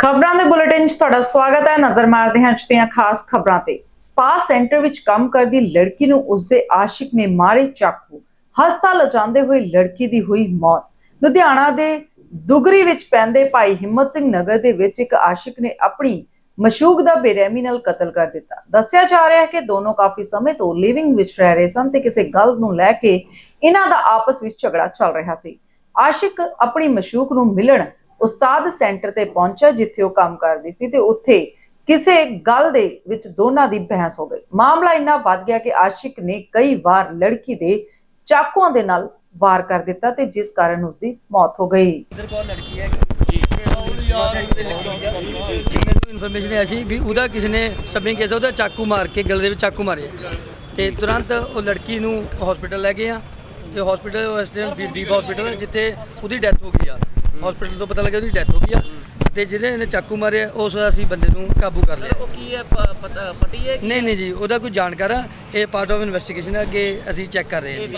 ਖਬਰਾਂ ਦੇ ਬੁਲੇਟਿਨ 'ਚ ਤੁਹਾਡਾ ਸਵਾਗਤ ਹੈ। ਨਜ਼ਰ ਮਾਰਦੇ ਹਾਂ ਅੱਜ ਦੀਆਂ ਖਾਸ ਖਬਰਾਂ ਤੇ। ਸਪਾ ਸੈਂਟਰ ਵਿੱਚ ਕੰਮ ਕਰਦੀ ਲੜਕੀ ਨੂੰ ਉਸਦੇ ਆਸ਼ਿਕ ਨੇ ਮਾਰੇ ਚਾਕੂ। ਹਸਪਤਾਲ ਲਿਜਾਂਦੇ ਹੋਏ ਲੜਕੀ ਦੀ ਹੋਈ ਮੌਤ। ਲੁਧਿਆਣਾ ਦੇ ਦੁਗਰੀ ਵਿੱਚ ਪੈਂਦੇ ਭਾਈ ਹਿੰਮਤ ਸਿੰਘ ਨਗਰ ਦੇ ਵਿੱਚ ਇੱਕ ਆਸ਼ਿਕ ਨੇ ਆਪਣੀ ਮਸ਼ੂਕ ਦਾ ਬੇਰਹਿਮੀ ਨਾਲ ਕਤਲ ਕਰ ਦਿੱਤਾ। ਦੱਸਿਆ ਜਾ ਰਿਹਾ ਹੈ ਕਿ ਦੋਨੋਂ ਕਾਫੀ ਸਮੇਂ ਤੋਂ ਲਿਵਿੰਗ ਵਿੱਚ ਰਹਿ ਰਹੇ ਸਨ ਤੇ ਕਿਸੇ ਗੱਲ ਨੂੰ ਲੈ ਕੇ ਇਹਨਾਂ ਦਾ ਆਪਸ ਵਿੱਚ ਝਗੜਾ ਚੱਲ ਰਿਹਾ ਸੀ। ਆਸ਼ਿਕ ਆਪਣੀ ਮਸ਼ੂਕ ਨੂੰ ਮਿਲਣ ਉਸਤਾਦ ਸੈਂਟਰ ਤੇ ਪਹੁੰਚਿਆ ਜਿੱਥੇ ਉਹ ਕੰਮ ਕਰਦੀ ਸੀ ਤੇ ਉੱਥੇ ਕਿਸੇ ਗੱਲ ਦੇ ਵਿੱਚ ਦੋਨਾਂ ਦੀ ਬਹਿਸ ਹੋ ਗਈ। ਮਾਮਲਾ ਇੰਨਾ ਵੱਧ ਗਿਆ ਕਿ ਆਸ਼ਿਕ ਨੇ ਕਈ ਵਾਰ ਲੜਕੀ ਦੇ ਚਾਕੂਆਂ ਦੇ ਨਾਲ ਵਾਰ ਕਰ ਦਿੱਤਾ ਤੇ ਜਿਸ ਕਾਰਨ ਉਸ ਦੀ ਮੌਤ ਹੋ ਗਈ। ਇਧਰ ਕੋਲ ਲੜਕੀ ਹੈ? ਇਨਫੋਰਮੇਸ਼ਨ ਆਈ ਸੀ ਵੀ ਉਹਦਾ ਕਿਸੇ ਨੇ ਸਬਿੰਗ ਕੇਸ ਉਹਦਾ ਚਾਕੂ ਮਾਰ ਕੇ ਗਲੇ ਦੇ ਵਿੱਚ ਚਾਕੂ ਮਾਰਿਆ। ਤੇ ਤੁਰੰਤ ਉਹ ਲੜਕੀ ਨੂੰ ਹਸਪੀਟਲ ਲੈ ਗਏ ਆ ਤੇ ਹਸਪੀਟਲ ਵੈਸਟਰਨ ਦੀਪ ਹਸਪੀਟਲ ਜਿੱਥੇ ਉਹਦੀ ਡੈਥ ਹੋ ਗਈ ਆ। ਹਸਪੀਟਲ ਤੋਂ ਪਤਾ ਲੱਗਿਆ ਉਹਦੀ ਡੈਥ ਹੋ ਗਈ ਆ। ਤੇ ਜਿਹਦੇ ਇਹਨੇ ਚਾਕੂ ਮਾਰਿਆ ਉਸ ਅਸੀਂ ਬੰਦੇ ਨੂੰ ਕਾਬੂ ਕਰ ਲਿਆ। ਉਹ ਕੀ ਹੈ ਪਤਾ- ਪਤੀ ਹੈ ਕਿ? ਨਹੀਂ ਨਹੀਂ ਜੀ ਉਹਦਾ ਕੋਈ ਜਾਣਕਾਰ ਆ ਇਹ ਪਾਰਟ ਆਫ ਇਨਵੈਸਟੀਗੇਸ਼ਨ ਹੈ ਅੱਗੇ ਅਸੀਂ ਚੈੱਕ ਕਰ ਰਹੇ ਹਾਂ ਇਹ ਜੀ।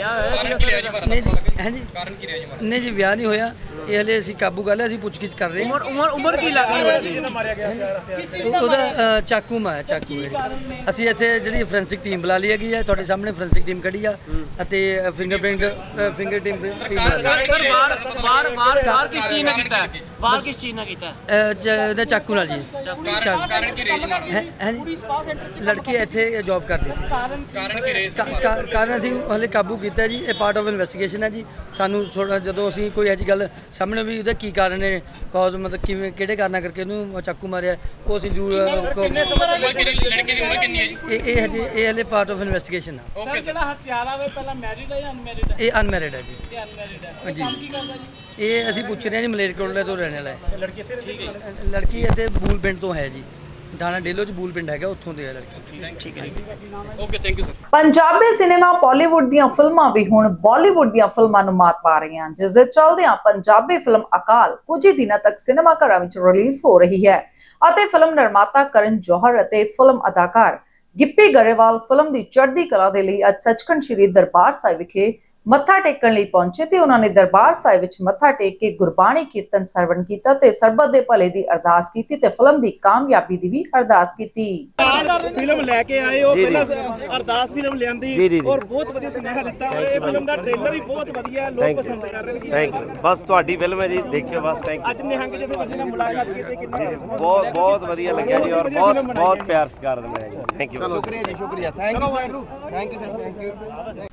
ਨਹੀਂ ਜੀ ਹਾਂਜੀ ਕਾਰਨ ਕੀ ਰਿਹਾ ਜੀ ਨਹੀਂ ਜੀ ਵਿਆਹ ਨਹੀਂ ਹੋਇਆ ਇਹ ਹਲੇ ਅਸੀਂ ਕਾਬੂ ਕਰ ਲਿਆ ਅਸੀਂ ਪੁੱਛਗਿੱਛ ਕਰ ਰਹੇ ਹਾਂ। ਉਮਰ ਉਮਰ ਉਮਰ ਕੀ ਲੱਗਦੀ ਹੈ? ਉਹ- ਉਹਦਾ ਅ, ਚਾਕੂ ਮਾਇਆ ਚਾਕੂ ਹੈ ਜੀ। ਅਸੀਂ ਇੱਥੇ ਜਿਹੜੀ ਫੋਰੈਂਸਿਕ ਟੀਮ ਬੁਲਾ ਲਈ ਹੈਗੀ ਹੈ ਤੁਹਾਡੇ ਸਾਹਮਣੇ ਫੋਰੈਂਸਿਕ ਟੀਮ ਖੜੀ ਆ ਅਤੇ ਫਿੰਗਰਪ੍ਰਿੰਟ ਫਿੰਗਰ ਟੀਮ ਵਾਰ ਵਾਰ ਵਾਰ ਕਿਸ ਚੀਜ਼ ਨਾਲ ਕੀਤਾ? ਹੈ ਵਾਰ ਕਿਸ ਚੀਜ਼ ਨਾਲ ਕੀਤਾ? ਹੈ ਉਹਦਾ ਚਾਕੂ ਨਾਲ ਜੀ। ਚਾਕੂ। ਕਾਰਨ ਕੀ ਰਹੀ ਹੈ ਹੈ ਜੀ? ਲੜਕੀ ਇੱਥੇ ਜੌਬ ਕਰਦੀ ਸੀ। ਕਾਰਨ ਕੀ ਰਹੀ ਕਾਰਨ ਅਸੀਂ ਹਲੇ ਕਾਬੂ ਕੀਤਾ ਜੀ। ਇਹ ਪਾਰਟ ਆਫ ਇਨਵੈਸਟੀਗੇਸ਼ਨ ਹੈ ਜੀ। ਸਾਨੂੰ ਥੋੜਾ ਜਦੋਂ ਅਸੀਂ ਕੋਈ ਐਜੀ ਗੱਲ ਸਾਹਮਣੇ ਵੀ ਉਹਦਾ ਕੀ ਕਾਰਨ ਹੈ ਕਾਜ਼ ਮਤਲਬ ਕਿਵੇਂ ਕਿਹੜੇ ਕਾਰਨਾਂ ਕਰਕੇ ਉਹਨੂੰ ਚਾਕੂ ਮਾਰਿਆ ਉਹ ਅਸੀਂ ਜੂ ਲੜਕੇ ਦੀ ਉਮਰ ਕਿੰਨੀ ਹੈ ਜੀ? ਇਹ ਇਹ ਹਜੇ ਇਹ ਹਲੇ ਪਾਰਟ ਆਫ ਇਨਵੈਸਟੀਗੇਸ਼ਨ ਆ। ਸਰ ਜਿਹੜਾ ਹਥਿਆਰਾ ਵੇ ਪਹਿਲਾਂ ਮੈਰਿਡ ਹੈ ਜਾਂ ਅਨਮੈਰਿਡ ਹੈ? ਇਹ ਅਨਮੈਰਿਡ ਹੈ ਜੀ। ਤੇ ਅਨਮੈਰਿਡ ਹੈ। ਜੀ ਕੀ ਕਰਦਾ ਜੀ? ਇਹ ਅਸੀਂ ਪੁੱਛ ਰਹੇ ਹਾਂ ਜੀ ਮਲੇਰਕੋਟਲੇ ਤੋਂ ਰਹਿਣ ਵਾਲਾ ਹੈ। ਲੜਕੀ ਇੱਥੇ ਠੀਕ ਹੈ ਲੜਕੀ ਇੱਥੇ ਬੂਲ ਪਿੰਡ ਤੋਂ ਹੈ ਜੀ। ਥਾਣਾ ਡੇਲੋ ਚ ਬੂਲ ਪਿੰਡ ਹੈਗਾ ਉੱਥੋਂ ਦੀ ਹੈ ਲੜਕੀ। ਠੀਕ ਹੈ okay thank you sir Punjabi cinema Bollywood ਦੀਆਂ ਫਿਲਮਾਂ ਵੀ ਹੁਣ ਬਾਲੀਵੁੱਡ ਦੀਆਂ ਫਿਲਮਾਂ ਨੂੰ ਮਾਤ ਪਾ ਰਹੀਆਂ ਜਿਸ ਦੇ ਚੱਲਦਿਆਂ ਪੰਜਾਬੀ ਫਿਲਮ ਅਕਾਲ ਕੁਝ ਹੀ ਦਿਨਾਂ ਤੱਕ ਸਿਨੇਮਾ ਘਰਾਂ ਵਿੱਚ ਰਿਲੀਜ਼ ਹੋ ਰਹੀ ਹੈ। ਅਤੇ ਫਿਲਮ ਨਿਰਮਾਤਾ ਕਰਨ ਜੋਹਰ ਅਤੇ ਫਿਲਮ ਅਦਾਕਾਰ ਗਿੱਪੀ ਗਰੇਵਾਲ ਫਿਲਮ ਦੀ ਚੜ੍ਹਦੀ ਕਲਾ ਦੇ ਲਈ ਅੱਜ ਸੱਚਖੰਡ ਸ੍ਰੀ ਦਰਬਾਰ ਸਾਹਿਬ ਵਿਖੇ ਮੱਥਾ ਟੇਕਣ ਲਈ ਪਹੁੰਚੇ ਤੇ ਉਹਨਾਂ ਨੇ ਦਰਬਾਰ ਸਾਹਿਬ ਵਿੱਚ ਮੱਥਾ ਟੇਕ ਕੇ ਗੁਰਬਾਣੀ ਕੀਰਤਨ ਸਰਵਣ ਕੀਤਾ ਤੇ ਸਰਬਤ ਦੇ ਭਲੇ ਦੀ ਅਰਦਾਸ ਕੀਤੀ ਤੇ ਫਿਲਮ ਦੀ ਕਾਮਯਾਬੀ ਦੀ ਵੀ ਅਰਦਾਸ ਕੀਤੀ। ਫਿਲਮ ਲੈ ਕੇ ਆਏ ਹੋ ਪਹਿਲਾਂ ਅਰਦਾਸ ਫਿਲਮ ਲਿਆਂਦੀ ਔਰ ਬਹੁਤ ਵਧੀਆ ਸੁਨੇਹਾ ਦਿੱਤਾ ਔਰ ਇਹ ਫਿਲਮ ਦਾ ਟ੍ਰੇਲਰ ਵੀ ਬਹੁਤ ਵਧੀਆ ਲੋਕ ਪਸੰਦ ਕਰ ਰਹੇ ਨੇ। ਥੈਂਕ ਯੂ ਬਸ ਤੁਹਾਡੀ ਫਿਲਮ ਹੈ ਜੀ ਦੇਖਿਓ ਬਸ ਥੈਂਕ ਅੱਜ ਨਿਹੰਗ ਬੰਦੇ ਨਾਲ ਮੁਲਾਕਾਤ ਕੀਤੀ ਕਿੰਨਾ ਯੂ ਬਹੁਤ ਬਹੁਤ ਵਧੀਆ ਲੱਗਿਆ ਜੀ ਔਰ ਬਹੁਤ ਬਹੁਤ ਪਿਆਰ ਸਤਿਕਾਰ ਦਿੰਦੇ ਆ ਜੀ। Thank you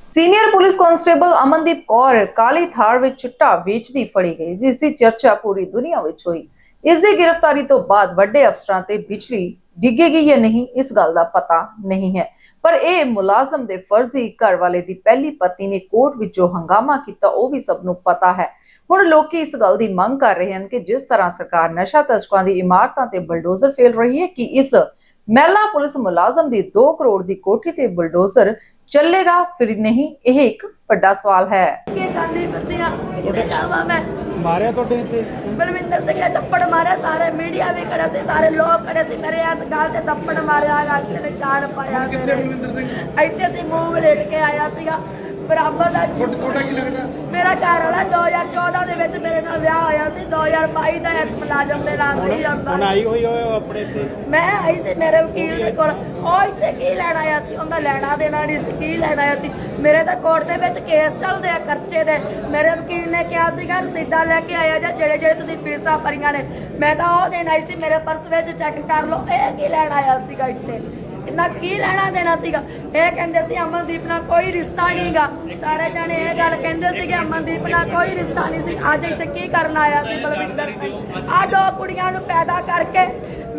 senior police constable Amandeep Kaur ਕਾਲੀ ਥਾਰ ਵਿੱਚ ਚਿੱਟਾ ਵੇਚਦੀ ਫੜੀ ਗਈ ਜਿਸ ਦੀ ਚਰਚਾ ਪੂਰੀ ਦੁਨੀਆ ਵਿੱਚ ਹੋਈ। ਇਸ ਦੀ ਗ੍ਰਿਫਤਾਰੀ ਤੋਂ ਬਾਅਦ ਵੱਡੇ ਅਫਸਰਾਂ ਤੇ ਬਿਜਲੀ ਡਿੱਗੇਗੀ ਜਾਂ ਨਹੀਂ, ਇਸ ਗੱਲ ਦਾ ਪਤਾ ਨਹੀਂ ਹੈ। ਪਰ ਇਹ ਮੁਲਾਜ਼ਮ ਦੇ ਫਰਜ਼ੀ ਘਰ ਵਾਲੇ ਦੀ ਪਹਿਲੀ ਪਤਨੀ ਨੇ ਕੋਰਟ ਵਿੱਚ ਹੰਗਾਮਾ ਕੀਤਾ, ਉਹ ਵੀ ਸਭ ਨੂੰ ਪਤਾ ਹੈ। ਹੁਣ ਲੋਕੀ ਇਸ ਗੱਲ ਦੀ ਮੰਗ ਕਰ ਰਹੇ ਹਨ ਕਿ ਜਿਸ ਤਰ੍ਹਾਂ ਸਰਕਾਰ ਨਸ਼ਾ ਤਸਕਰਾਂ ਦੀ ਇਮਾਰਤਾਂ ਤੇ ਬਲਡੋਜ਼ਰ ਫੇਲ ਰਹੀ ਹੈ, ਕਿ ਇਸ ਮਹਿਲਾ ਪੁਲਿਸ ਮੁਲਾਜ਼ਮ ਦੀ 2 ਕਰੋੜ ਦੀ ਕੋਠੀ ਤੇ ਬਲਡੋਜ਼ਰ ਚੱਲੇਗਾ ਫਿਰ ਨਹੀਂ ਇਹ ਇੱਕ ਵੱਡਾ ਸਵਾਲ ਹੈ। ਕੀ ਆ? ਜਾਵਾਂ ਮੈਂ। ਮਾਰਿਆ ਤੁਹਾਡੇ ਇੱਥੇ? ਬਲਵਿੰਦਰ ਸਿੰਘ ਨੇ ਥੱਪੜ ਮਾਰਿਆ ਸਾਰੇ ਮੀਡੀਆ ਵੀ ਖੜਾ ਸੀ ਸਾਰੇ ਲੋਕ ਖੜੇ ਸੀ ਮੇਰੇ ਹੱਥ ਗਾਲ ਤੇ ਥੱਪੜ ਮਾਰਿਆ ਗਾਲ ਤੇ ਨਿਸ਼ਾਨ ਪਾਇਆ ਕਿੱਥੇ ਬਲਵਿੰਦਰ ਸਿੰਘ? ਇੱਥੇ ਸੀ ਮੂੰਹ ਵਲੇਟ ਕੇ ਆਇਆ ਸੀਗਾ। ਬਰਾਬਰ ਦਾ ਤੁਹਾਡਾ ਕੀ ਲੱਗਦਾ? ਮੇਰਾ ਘਰ ਵਾਲਾ 2014 ਦੇ ਵਿੱਚ ਮੇਰੇ ਨਾਲ ਵਿਆਹ ਹੋਇਆ ਸੀ 2022 ਦਾ ਇਸ ਮੁਲਾਜ਼ਮ ਦੇ ਨਾਲ ਨਹੀਂ ਜਾਂਦਾ ਹੁਣ ਆਈ ਹੋਈ ਹੋਏ ਆਪਣੇ ਇੱਥੇ? ਮੈਂ ਆਈ ਸੀ ਮੇਰੇ ਵਕੀਲ ਦੇ ਕੋਲ। ਉਹ ਇੱਥੇ ਕੀ ਲੈਣ ਆਇਆ ਸੀ? ਉਹਦਾ ਲੈਣਾ ਦੇਣਾ ਨਹੀਂ ਸੀ ਕੀ ਲੈਣ ਆਇਆ ਸੀ? ਮੇਰੇ ਤਾਂ ਕੋਰਟ ਦੇ ਵਿੱਚ ਕੇਸ ਚੱਲਦੇ ਆ ਖਰਚੇ ਦੇ। ਮੇਰੇ ਵਕੀਲ ਨੇ ਕਿਹਾ ਸੀਗਾ ਰਸੀਦਾਂ ਲੈ ਕੇ ਆਇਆ ਜਾਂ ਜਿਹੜੇ ਜਿਹੜੇ ਤੁਸੀਂ ਫੀਸਾਂ ਭਰੀਆਂ ਨੇ। ਮੈਂ ਤਾਂ ਉਹ ਦੇਣ ਆਈ ਸੀ ਮੇਰੇ ਪਰਸ ਵਿੱਚ ਚੈੱਕ ਕਰ ਲਓ ਇਹ ਕੀ ਲੈਣ ਆਇਆ ਸੀਗਾ ਇੱਥੇ? ਇੰਨਾ ਕੀ ਲੈਣਾ ਦੇਣਾ ਸੀਗਾ? ਇਹ ਕਹਿੰਦੇ ਸੀ ਅਮਨਦੀਪ ਨਾਲ ਕੋਈ ਰਿਸ਼ਤਾ ਨਹੀਂਗਾ। ਸਾਰੇ ਜਾਣੇ ਇਹ ਗੱਲ ਕਹਿੰਦੇ ਸੀ ਕਿ ਅਮਨਦੀਪ ਨਾਲ ਕੋਈ ਰਿਸ਼ਤਾ ਨਹੀਂ ਸੀ। ਅੱਜ ਇੱਥੇ ਕੀ ਕਰਨ ਆਇਆ ਸੀ ਬਲਵਿੰਦਰ ਸਿੰਘ? ਆ ਦੋ ਕੁੜੀਆਂ ਨੂੰ ਪੈਦਾ ਕਰਕੇ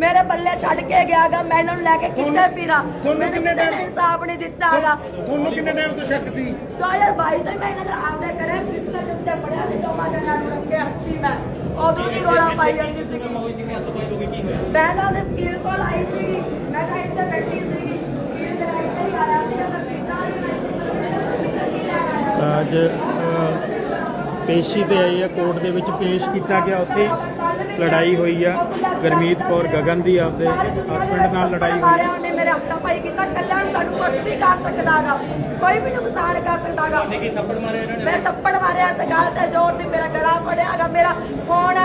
ਮੇਰੇ ਬੱਲੇ ਛੱਡ ਕੇ ਗਿਆਗਾ। ਮੈਂ ਇਹਨਾਂ ਨੂੰ ਲੈ ਕੇ ਕਿੱਥੇ ਫਿਰਾਂ? ਤੁਹਾਨੂੰ ਕਿੰਨੇ ਟਾਈਮ ਇਨਸਾਫ ਨਹੀਂ ਦਿੱਤਾਗਾ ਤੁਹਾਨੂੰ ਕਿੰਨੇ ਟਾਈਮ ਤੋਂ ਸ਼ੱਕ ਸੀ? 2022 ਤੋਂ ਮੈਂ ਇਹਨਾਂ ਦਾ ਆਪਦੇ ਕਰੇ ਬਿਸਤਰ ਦੇ ਉੱਤੇ ਪੜਿਆ ਸੀ ਜਮਾ ਜਣਾ ਨੂੰ ਰੱਖੇ ਹੱਥੀ ਮੈਂ। ਉਦੋਂ ਦੀ ਰੋਲਾ ਪਾਈ ਜਾਂਦੀ ਸੀ ਮੈਂ ਤਾਂ ਉਹਦੇ ਵਕੀਲ ਕੋਲ ਆਈ ਸੀਗੀ। ਅੱਜ ਪੇਸ਼ੀ ਤੇ ਆਈ ਹੈ ਕੋਰਟ ਦੇ ਵਿੱਚ ਪੇਸ਼ ਕੀਤਾ ਗਿਆ। ਉੱਥੇ ਲੜਾਈ ਹੋਈ ਆ। ਗਰਮੀਤ ਕੌਰ ਗਗਨ ਦੀ ਆਪਦੇ ਹਸਬੰਡ ਨਾਲ ਲੜਾਈ ਹੋਈ। ਮਾਰਿਆ ਉਹਨੇ ਮੇਰੇ ਹੱਥਾਂ ਪਾਈ ਕੀਤਾ ਕੱਲਾ ਨੂੰ? ਸਾਨੂੰ ਕੁਝ ਵੀ ਕਰ ਸਕਦਾਗਾ ਕੋਈ ਵੀ ਨੁਕਸਾਨ ਕਰ ਸਕਦਾਗਾ ਮੈਂ ਥੱਪੜ ਮਾਰਿਆ ਤੇ ਗਾਲ ਤੇ ਜ਼ੋਰ ਦੀ ਮੇਰਾ ਗਲਾ ਫੜਿਆਗਾ ਮੇਰਾ ਫੋਨ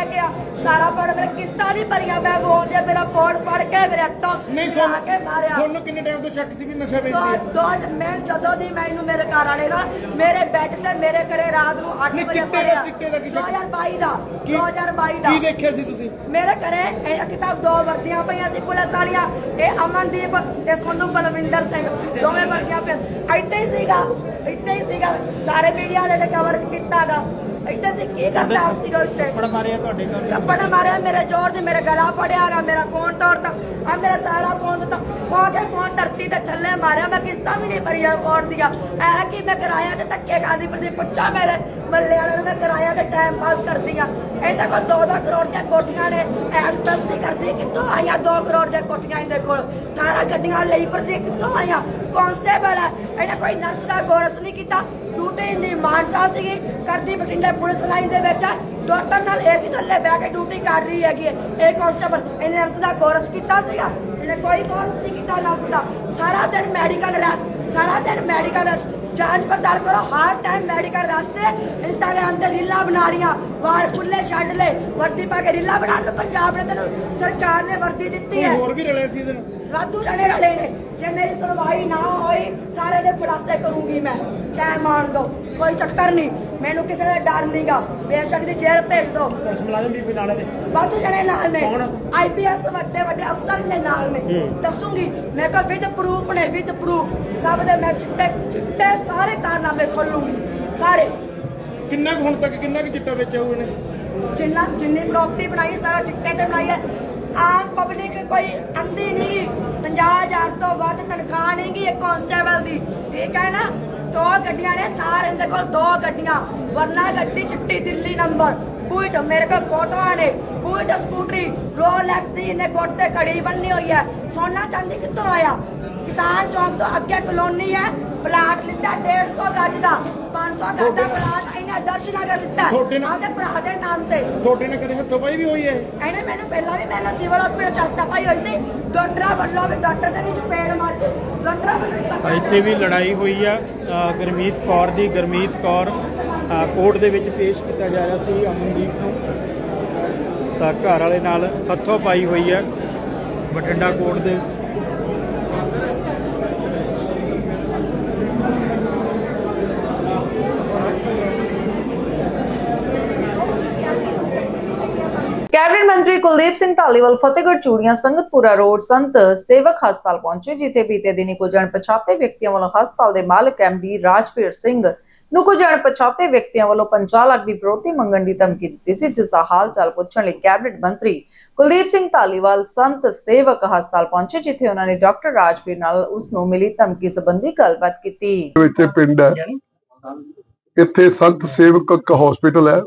ਲੈ ਕੇ ਆ। ਸਾਰਾ ਪੜ ਮੇਰੇ ਕਿਸ਼ਤਾਂ ਨਹੀਂ ਭਰੀਆਂ ਮੈਂ ਬੋਲਦੇ ਮੇਰਾ ਫੋਨ ਫੜ ਕੇ ਮੇਰੇ ਹੱਥੋਂ ਨਹੀਂ ਲਾ ਕੇ ਮਾਰਿਆ। ਤੁਹਾਨੂੰ ਕਿੰਨੇ ਟਾਈਮ ਤੋਂ ਸ਼ੱਕ ਸੀ ਵੀ ਨਸ਼ਾ ਵੇਚਦੇ ਆ? ਦੋ ਮੈਂ ਜਦੋਂ ਦੀ ਮੈਨੂੰ ਮੇਰੇ ਘਰ ਵਾਲੇ ਨਾਲ ਮੇਰੇ ਬੈੱਡ ਤੇ ਮੇਰੇ ਘਰੇ ਰਾਤ ਨੂੰ 8 ਨਹੀਂ, ਵਜੇ ਚਿੱਟੇ ਦਾ- ਚਿੱਟੇ ਦਾ ਕੀ ਸ਼ੱਕ? 2022 ਦਾ ਕੀ- 2022 ਦਾ। ਕੀ ਦੇਖਿਆ ਸੀ ਤੁਸੀਂ? ਮੇਰੇ ਘਰੇ ਇਹ ਕਿਤਾਬ ਦੋ ਵਰਦੀਆਂ ਪਈਆਂ ਸੀ ਪੁਲਿਸ ਵਾਲੀਆਂ। ਇਹ ਅਮਨਦੀਪ ਤੇ ਸੋਨੂੰ ਬਲਵਿੰਦਰ ਸਿੰਘ ਦੋਵੇਂ ਵਰਦੀਆਂ ਪਈਆਂ ਇੱਥੇ ਹੀ ਸੀਗਾ ਇੱਥੇ ਹੀ ਸੀਗਾ। ਸਾਰੇ ਮੀਡੀਆ ਵਾਲੇ ਨੇ ਕਵਰੇਜ ਕੀਤਾਗਾ ਇੱਥੇ ਸੀ ਕੀ ਕਰਦਾ ਸੀਗਾ ਇੱਥੇ ਕੱਪੜ ਮਾਰਿਆ ਤੁਹਾਡੇ ਘਰ ਕੱਪੜ ਮਾਰਿਆ ਮੇਰੇ ਜ਼ੋਰ ਦੀ ਮੇਰੇ ਗਲਾ ਪੜਿਆਗਾ ਮੇਰਾ ਫੋਨ ਤੋੜਤਾ ਆ ਮੇਰਾ ਸਾਰਾ ਫੋਨ ਦਿੱਤਾ। ਖੋ ਕੇ ਫੋਨ ਧਰਤੀ ਤੇ ਥੱਲੇ ਮਾਰਿਆ ਮੈਂ ਕਿਸ਼ਤਾਂ ਵੀ ਨਹੀਂ ਭਰੀਆਂ ਫੋਨ ਦੀਆਂ। ਐ ਕਿ ਮੈਂ ਕਿਰਾਇਆ ਤੇ ਧੱਕੇ ਖਾਦੀ ਪਰ ਪੁੱਛਾ ਮੇਰੇ ਮੱਲੇ ਵਾਲਿਆਂ ਨੂੰ ਮੈਂ ਕਿਰਾਇਆ ਤੇ ਟਾਈਮ ਪਾਸ ਕਰਦੀ ਆ। ਇਹਨਾਂ ਕੋਲ 2-2 ਕਰੋੜ ਦੀਆਂ ਕੋਠੀਆਂ ਨੇ। ਐ ਦਸਤੀ ਕਰਦੀ ਕਿੱਥੋਂ ਆਈਆਂ 2 ਕਰੋੜ ਦੀਆਂ ਕੋਠੀਆਂ ਇਹਦੇ ਕੋਲ। 18 ਗੱਡੀਆਂ ਲਈ ਫਿਰਦੀ ਕਿੱਥੋਂ ਆਈਆਂ? ਕਾਂਸਟੇਬਲ ਹੈ ਇਹਨੇ ਕੋਈ ਨਰਸ ਦਾ ਕੋਰਸ ਨਹੀਂ ਕੀਤਾ। ਡਿਊਟੀ ਦੀ ਮਾਨਸਾ ਸੀਗੀ। ਕਰਦੀ ਬਠਿੰਡੇ ਪੁਲਿਸ ਲਾਈਨ ਦੇ ਵਿੱਚ ਡਾਕਟਰ ਨਾਲ ਏਸੀ ਥੱਲੇ ਬਹਿ ਕੇ ਡਿਊਟੀ ਕਰ ਰਹੀ ਹੈਗੀ ਇਹ ਕਾਂਸਟੇਬਲ ਇਹਨੇ ਨਰਸ ਦਾ ਗੋਰਸ ਕੀਤਾ ਸੀਗਾ। ਇਹਨੇ ਕੋਈ ਕੋਰਸ ਨਹੀਂ ਕੀਤਾ ਨਰਸ ਦਾ। ਸਾਰਾ ਦਿਨ ਮੈਡੀਕਲ ਰੈਸਟ ਸਾਰਾ ਦਿਨ ਮੈਡੀਕਲ ਰੈਸਟ ਜਾਂਚ ਪੜਤਾਲ ਕਰੋ ਹਰ ਟਾਈਮ ਮੈਡੀਕਲ ਰਸਤੇ ਇੰਸਟਾਗ੍ਰਾਮ ਤੇ ਰੀਲਾਂ ਬਣਾ ਲੀਆਂ ਬਾਹਰ ਖੁੱਲੇ ਛੱਡ ਲੈ ਵਰਦੀ ਪਾ ਕੇ ਰੀਲਾਂ ਬਣਾਉਣ ਨੂੰ ਪੰਜਾਬ ਨੇ ਤੈਨੂੰ ਸਰਕਾਰ ਨੇ ਵਰਦੀ ਦਿੱਤੀ ਹੈ। ਹੋਰ ਵੀ ਰਲੇ ਸੀ ਇਹਦੇ ਨਾਲ? ਵਾਧੂ ਜਣੇ ਰਲੇ ਨੇ। ਜੇ ਮੇਰੀ ਸੁਣਵਾਈ ਨਾ ਹੋਈ ਸਾਰੇ ਦੇ ਖੁਲਾਸੇ ਕਰੂੰਗੀ ਮੈਂ। ਚਾਹੇ ਮਾਰ ਦੋ ਕੋਈ ਚੱਕਰ ਨਹੀਂ। ਮੈਨੂੰ ਕਿਸੇ ਦਾ ਡਰ ਨਹੀਂਗਾ। ਬੇਸ਼ੱਕ ਦੀ ਜੇਲ੍ਹ ਭੇਜ ਦੋ। ਪੁਲਿਸ ਮੁਲਾਜ਼ਮ ਵੀ ਕੋਈ ਨਾਲੇ ਦੇ ਵਾਧੂ ਜਣੇ ਨਾਲ ਨੇ। ਕੌਣ? ਆਈਪੀਐਸ ਵੱਡੇ ਵੱਡੇ ਅਫਸਰ ਨੇ ਨਾਲ ਨੇ। ਦੱਸੂਗੀ। ਮੈਂ ਕੋਲ ਵਿਦ ਪ੍ਰੂਫ ਨੇ ਵਿਦ ਪ੍ਰੂਫ ਸਭ ਦੇ ਮੈਂ ਚਿੱਟੇ ਚਿੱਟੇ ਸਾਰੇ ਕਾਰਨਾਮੇ ਖੋਲੂੰਗੀ। ਸਾਰੇ। ਕਿੰਨਾ ਕੁ ਹੁਣ ਤੱਕ ਕਿੰਨਾ ਕੁ ਚਿੱਟਾ ਵੇਚਿਆ ਹੋਇਆ ਨੇ ਜਿੰਨਾ ਜਿੰਨੀ ਪ੍ਰਾਪਰਟੀ ਬਣਾਈ ਸਾਰਾ ਚਿੱਟੇ ਤੇ ਬਣਾਈ ਹੈ। ਆਮ ਪਬਲਿਕ ਕੋਈ ਅੰਧੀ ਨਹੀਂ 50000 ਤੋਂ ਵੱਧ ਤਨਖਾਹ ਨਹੀਂ ਇੱਕ ਕਾਂਸਟੇਬਲ ਦੀ। ਠੀਕ ਹੈ ਨਾ? ਦੋ ਗੱਡੀਆਂ ਨੇ, ਥਾਰ ਇਹਦੇ ਕੋਲ ਦੋ ਗੱਡੀਆਂ। ਵਰਨਾ ਗੱਡੀ ਚਿੱਟੀ, ਦਿੱਲੀ ਨੰਬਰ। ਬੂਟ ਮੇਰੇ ਕੋਲ ਫੋਟੋਆਂ ਨੇ ਬੂਟ ਸਕੂਟਰੀ। ਰੋਲੈਕਸ ਦੀ ਇਹਨੇ ਗੁੱਟ ਤੇ ਘੜੀ ਬੰਨੀ ਹੋਈ ਹੈ। ਸੋਨਾ ਚਾਂਦੀ ਕਿੱਥੋਂ ਆਇਆ? ਕਿਸਾਨ ਚੌਂਕ ਤੋਂ ਅੱਗੇ ਕਲੋਨੀ ਹੈ। ਪਲਾਟ ਲਿੱਤਾ 150 ਗੱਜ ਦਾ। 500 ਗੱਜ ਦਾ ਪਲਾਟ ਤੁਹਾਡੇ ਨਾਲ- ਆਦੇ ਭਰਾ ਦੇ ਨਾਮ ਤੇ। ਤੁਹਾਡੇ ਨਾਲ ਕਦੇ ਹੱਥੋਂ ਪਾਈ ਵੀ ਹੋਈ ਹੈ ਇਹਨੇ ਮੈਨੂੰ ਪਹਿਲਾਂ ਵੀ ਮੇਰੇ ਨਾਲ ਸਿਵਲ ਹਸਪੀਟਲ ਚਾਤਾ ਪਾਈ ਹੋਈ ਸੀ। ਡਾਕਟਰਾਂ ਵੱਲੋਂ ਵੀ ਡਾਕਟਰ ਦੇ ਵਿੱਚ ਪੇੜ ਮਾਰੀ ਸੀ। ਡਾਕਟਰਾਂ ਵੱਲੋਂ ਵੀ ਇੱਥੇ ਵੀ ਲੜਾਈ ਹੋਈ ਆ। ਅ, ਗੁਰਮੀਤ ਕੌਰ ਦੀ ਗੁਰਮੀਤ ਕੌਰ ਅ, ਕੋਰਟ ਦੇ ਵਿੱਚ ਪੇਸ਼ ਕੀਤਾ ਜਾ ਰਿਹਾ ਸੀ ਅਮਨਦੀਪ ਨੂੰ। ਤਾਂ ਘਰ ਵਾਲੇ ਨਾਲ ਹੱਥੋਂ ਪਾਈ ਹੋਈ ਹੈ ਬਠਿੰਡਾ ਕੋਰਟ ਦੇ ਕੈਬਨਿਟ ਮੰਤਰੀ ਕੁਲਦੀਪ ਸਿੰਘ ਧਾਲੀਵਾਲ ਫਤਿਹਗੜ੍ਹ ਚੂੜੀਆਂ ਸੰਗਤਪੁਰਾ ਰੋਡ ਸੰਤ ਸੇਵਕ ਹਸਪਤਾਲ ਪਹੁੰਚੇ, ਜਿੱਥੇ ਬੀਤੇ ਦਿਨੀ ਕੁਝ ਅਣਪਛਾਤੇ ਵਿਅਕਤੀਆਂ ਵੱਲੋਂ ਹਸਪਤਾਲ ਦੇ ਮਾਲਕ ਐਮਡੀ ਰਾਜਪੀਰ ਸਿੰਘ ਨੂੰ ਕੁਝ ਅਣਪਛਾਤੇ ਵਿਅਕਤੀਆਂ ਵੱਲੋਂ 50 ਲੱਖ ਦੀ ਫਰੋਤੀ ਮੰਗਣ ਦੀ ਧਮਕੀ ਦਿੱਤੀ ਸੀ, ਜਿਸ ਦਾ ਹਾਲ ਚਾਲ ਪੁੱਛਣ ਲਈ ਕੈਬਨਿਟ ਮੰਤਰੀ ਕੁਲਦੀਪ ਸਿੰਘ ਧਾਲੀਵਾਲ ਸੰਤ ਸੇਵਕ ਹਸਪਤਾਲ ਪਹੁੰਚੇ, ਜਿੱਥੇ ਉਹਨਾਂ ਨੇ ਡਾਕਟਰ ਰਾਜਪੀਰ ਨਾਲ ਉਸ ਨੂੰ ਮਿਲੀ ਧਮਕੀ ਸੰਬੰਧੀ ਗੱਲਬਾਤ ਕੀਤੀ। ਇੱਥੇ ਪਿੰਡ ਹੈ। ਇੱਥੇ ਸੰਤ ਸੇਵਕ ਹਸਪੀਟਲ ਹੈ।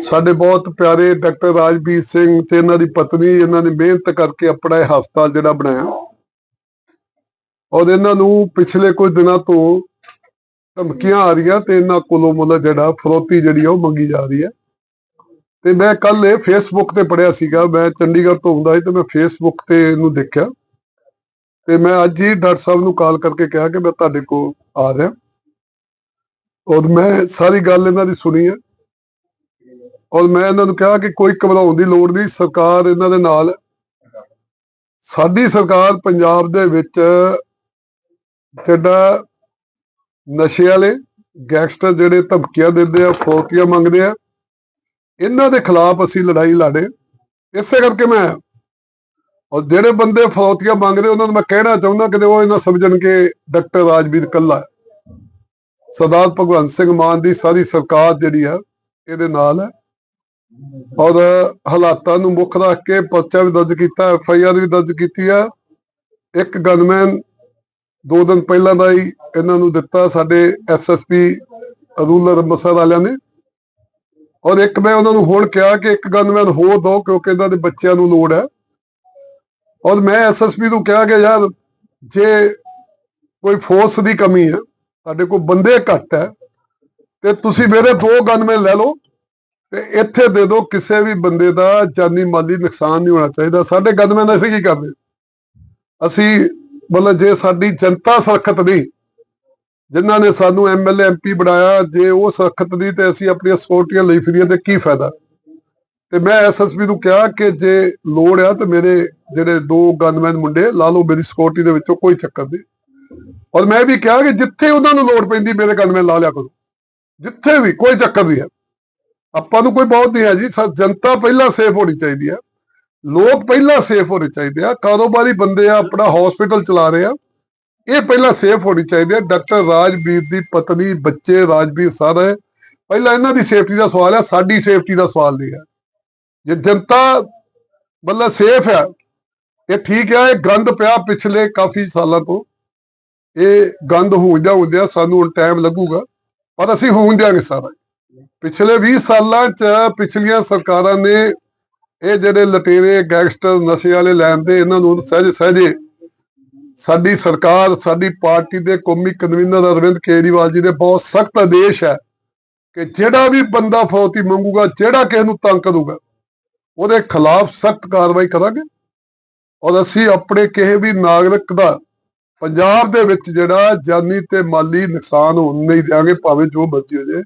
ਸਾਡੇ ਬਹੁਤ ਪਿਆਰੇ ਡਾਕਟਰ ਰਾਜਵੀਰ ਸਿੰਘ ਤੇ ਇਹਨਾਂ ਦੀ ਪਤਨੀ, ਇਹਨਾਂ ਨੇ ਮਿਹਨਤ ਕਰਕੇ ਆਪਣਾ ਇਹ ਹਸਪਤਾਲ ਜਿਹੜਾ ਬਣਾਇਆ। ਔਰ ਇਹਨਾਂ ਨੂੰ ਪਿਛਲੇ ਕੁਝ ਦਿਨਾਂ ਤੋਂ ਧਮਕੀਆਂ ਆ ਰਹੀਆਂ ਤੇ ਇਹਨਾਂ ਕੋਲੋਂ ਮਤਲਬ ਜਿਹੜਾ ਫਰੋਤੀ ਜਿਹੜੀ ਆ ਉਹ ਮੰਗੀ ਜਾ ਰਹੀ ਹੈ। ਤੇ ਮੈਂ ਕੱਲ ਇਹ ਫੇਸਬੁੱਕ ਤੇ ਪੜਿਆ ਸੀਗਾ, ਮੈਂ ਚੰਡੀਗੜ੍ਹ ਤੋਂ ਹੁੰਦਾ ਸੀ ਤੇ ਮੈਂ ਫੇਸਬੁੱਕ ਤੇ ਇਹਨੂੰ ਦੇਖਿਆ। ਤੇ ਮੈਂ ਅੱਜ ਹੀ ਡਾਕਟਰ ਸਾਹਿਬ ਨੂੰ ਕਾਲ ਕਰਕੇ ਕਿਹਾ ਕਿ ਮੈਂ ਤੁਹਾਡੇ ਕੋਲ ਆ ਰਿਹਾ। ਔਰ ਮੈਂ ਸਾਰੀ ਗੱਲ ਇਹਨਾਂ ਦੀ ਸੁਣੀ ਹੈ। ਔਰ ਮੈਂ ਇਹਨਾਂ ਨੂੰ ਕਿਹਾ ਕਿ ਕੋਈ ਘਬਰਾਉਣ ਦੀ ਲੋੜ ਨਹੀਂ, ਸਰਕਾਰ ਇਹਨਾਂ ਦੇ ਨਾਲ ਸਾਡੀ ਸਰਕਾਰ ਪੰਜਾਬ ਦੇ ਵਿੱਚ ਜਿਹੜਾ ਨਸ਼ੇ ਵਾਲੇ ਗੈਂਗਸਟਰ ਜਿਹੜੇ ਧਮਕੀਆਂ ਦਿੰਦੇ ਆ ਫੌਤੀਆਂ ਮੰਗਦੇ ਆ, ਇਹਨਾਂ ਦੇ ਖਿਲਾਫ ਅਸੀਂ ਲੜਾਈ ਲੜੇ ਇਸੇ ਕਰਕੇ ਮੈਂ ਔਰ ਜਿਹੜੇ ਬੰਦੇ ਫੌਤੀਆਂ ਮੰਗਦੇ, ਉਹਨਾਂ ਨੂੰ ਮੈਂ ਕਹਿਣਾ ਚਾਹੁੰਦਾ ਕਿ ਉਹ ਇਹਨਾਂ ਸਮਝਣ ਕਿ ਡਾਕਟਰ ਰਾਜਵੀਰ ਕੱਲਾ ਸਰਦਾਰ ਭਗਵੰਤ ਸਿੰਘ ਮਾਨ ਦੀ ਸਾਰੀ ਸਰਕਾਰ ਜਿਹੜੀ ਆ, ਇਹਦੇ ਨਾਲ ਹੈ। ਔਰ ਹਾਲਾਤਾਂ ਨੂੰ ਮੁੱਖ ਰੱਖ ਕੇ ਪਰਚਾ ਵੀ ਦਰਜ ਕੀਤਾ, ਐਫ ਆਈ ਆਰ ਵੀ ਦਰਜ ਕੀਤੀ ਆ। ਇੱਕ ਗਨਮੈਨ ਦੋ ਦਿਨ ਪਹਿਲਾਂ ਦਾ ਹੀ ਇਹਨਾਂ ਨੂੰ ਦਿੱਤਾ ਸਾਡੇ S S P rural Amritsar ਵਾਲਿਆਂ ਨੇ। ਔਰ ਇੱਕ ਮੈਂ ਉਹਨਾਂ ਨੂੰ ਹੁਣ ਕਿਹਾ ਕਿ ਇੱਕ ਗਨਮੈਨ ਹੋਰ ਦੋ ਕਿਉਂਕਿ ਇਹਨਾਂ ਦੇ ਬੱਚਿਆਂ ਨੂੰ ਲੋੜ ਹੈ। ਔਰ ਮੈਂ ਐਸਐਸਪੀ ਨੂੰ ਕਿਹਾ ਕਿ ਯਾਰ, ਜੇ ਕੋਈ ਫੋਰਸ ਦੀ ਕਮੀ ਹੈ, ਸਾਡੇ ਕੋਲ ਬੰਦੇ ਘੱਟ ਹੈ, ਤੇ ਤੁਸੀਂ ਮੇਰੇ ਦੋ ਗਨਮੈਨ ਲੈ ਲਓ। ਤੇ ਇੱਥੇ ਦੇ ਦਿਓ ਕਿਸੇ ਵੀ ਬੰਦੇ ਦਾ ਜਾਨੀ ਮਾਲੀ ਨੁਕਸਾਨ ਨਹੀਂ ਹੋਣਾ ਚਾਹੀਦਾ। ਸਾਡੇ ਗਨਮੈਨ ਅਸੀਂ ਕੀ ਕਰਦੇ? ਅਸੀਂ ਮਤਲਬ ਜੇ ਸਾਡੀ ਜਨਤਾ ਸਖਤ ਨਹੀਂ, ਜਿਨ੍ਹਾਂ ਨੇ ਸਾਨੂੰ ਐਮਐਲਏ ਐਮਪੀ ਬਣਾਇਆ, ਜੇ ਉਹ ਸਖਤ ਨਹੀਂ ਤੇ ਅਸੀਂ ਆਪਣੀਆਂ ਸੋਟੀਆਂ ਲਈ ਫਿਰੀਆਂ ਤੇ ਕੀ ਫਾਇਦਾ? ਤੇ ਮੈਂ ਐਸਐਸਪੀ ਨੂੰ ਕਿਹਾ ਕਿ ਜੇ ਲੋੜ ਆ ਤੇ ਮੇਰੇ ਜਿਹੜੇ ਦੋ ਗਨਮੈਨ ਮੁੰਡੇ, ਲਾ ਲਓ ਮੇਰੀ ਸਿਕਿਉਰਿਟੀ ਦੇ ਵਿੱਚੋਂ ਕੋਈ ਚੱਕਰ ਨਹੀਂ। ਔਰ ਮੈਂ ਵੀ ਕਿਹਾ ਕਿ ਜਿੱਥੇ ਉਹਨਾਂ ਨੂੰ ਲੋੜ ਪੈਂਦੀ, ਮੇਰੇ ਗਨਮੈਨ ਲਾ ਲਿਆ ਕਰੋ। ਜਿੱਥੇ ਵੀ ਕੋਈ ਚੱਕਰ ਨਹੀਂ ਹੈ। ਆਪਾਂ ਨੂੰ ਕੋਈ ਬਹੁਤ ਨਹੀਂ ਹੈ ਜੀ ਜਨਤਾ ਪਹਿਲਾਂ ਸੇਫ ਹੋਣੀ ਚਾਹੀਦੀ ਹੈ। ਲੋਕ ਪਹਿਲਾਂ ਸੇਫ ਹੋਣੇ ਚਾਹੀਦੇ ਆ। ਕਾਰੋਬਾਰੀ ਬੰਦੇ ਆ, ਆਪਣਾ ਹਸਪੀਟਲ ਚਲਾ ਰਹੇ ਆ। ਇਹ ਪਹਿਲਾਂ ਸੇਫ ਹੋਣੀ ਚਾਹੀਦੀ ਹੈ। ਡਾਕਟਰ ਰਾਜਵੀਰ ਦੀ ਪਤਨੀ, ਬੱਚੇ ਰਾਜਵੀਰ ਸਾਰੇ ਪਹਿਲਾਂ ਇਹਨਾਂ ਦੀ ਸੇਫਟੀ ਦਾ ਸਵਾਲ ਹੈ ਸਾਡੀ ਸੇਫਟੀ ਦਾ ਸਵਾਲ ਨਹੀਂ ਹੈ। ਜੇ ਜਨਤਾ ਮਤਲਬ ਸੇਫ ਹੈ, ਇਹ ਠੀਕ ਹੈ, ਇਹ ਗੰਦ ਪਿਆ ਪਿਛਲੇ ਕਾਫੀ ਸਾਲਾਂ ਤੋਂ। ਇਹ ਗੰਦ ਹੁੰਦਿਆ ਹੁੰਦਿਆ ਸਾਨੂੰ ਹੁਣ ਟਾਈਮ ਲੱਗੂਗਾ, ਪਰ ਅਸੀਂ ਹੋਣ ਦਿਆਂਗੇ ਸਾਰਾ। ਪਿਛਲੇ 20 ਸਾਲਾਂ ਚ ਪਿਛਲੀਆਂ ਸਰਕਾਰਾਂ ਨੇ ਇਹ ਜਿਹੜੇ ਲਟੇਰੇ ਗੈਂਗਸਟਰ ਨਸ਼ੇ ਵਾਲੇ ਲੈਣ ਦੇ ਇਹਨਾਂ ਨੂੰ ਸਹਿਜੇ ਸਹਿਜੇ ਸਾਡੀ ਸਰਕਾਰ, ਸਾਡੀ ਪਾਰਟੀ ਦੇ ਕੌਮੀ ਕਨਵੀਨਰ ਅਰਵਿੰਦ ਕੇਜਰੀਵਾਲ ਜੀ ਦੇ ਬਹੁਤ ਸਖਤ ਆਦੇਸ਼ ਹੈ ਕਿ ਜਿਹੜਾ ਵੀ ਬੰਦਾ ਫੌਤੀ ਮੰਗੂਗਾ, ਜਿਹੜਾ ਕਿਸੇ ਨੂੰ ਤੰਗ ਕਰੂਗਾ, ਉਹਦੇ ਖਿਲਾਫ ਸਖਤ ਕਾਰਵਾਈ ਕਰਾਂਗੇ। ਔਰ ਅਸੀਂ ਆਪਣੇ ਕਿਸੇ ਵੀ ਨਾਗਰਿਕ ਦਾ ਪੰਜਾਬ ਦੇ ਵਿੱਚ ਜਿਹੜਾ ਜਾਨੀ ਤੇ ਮਾਲੀ ਨੁਕਸਾਨ ਹੋਣ ਨਹੀਂ ਦਿਆਂਗੇ, ਭਾਵੇਂ ਜੋ ਮਰਜ਼ੀ ਹੋ ਜਾਏ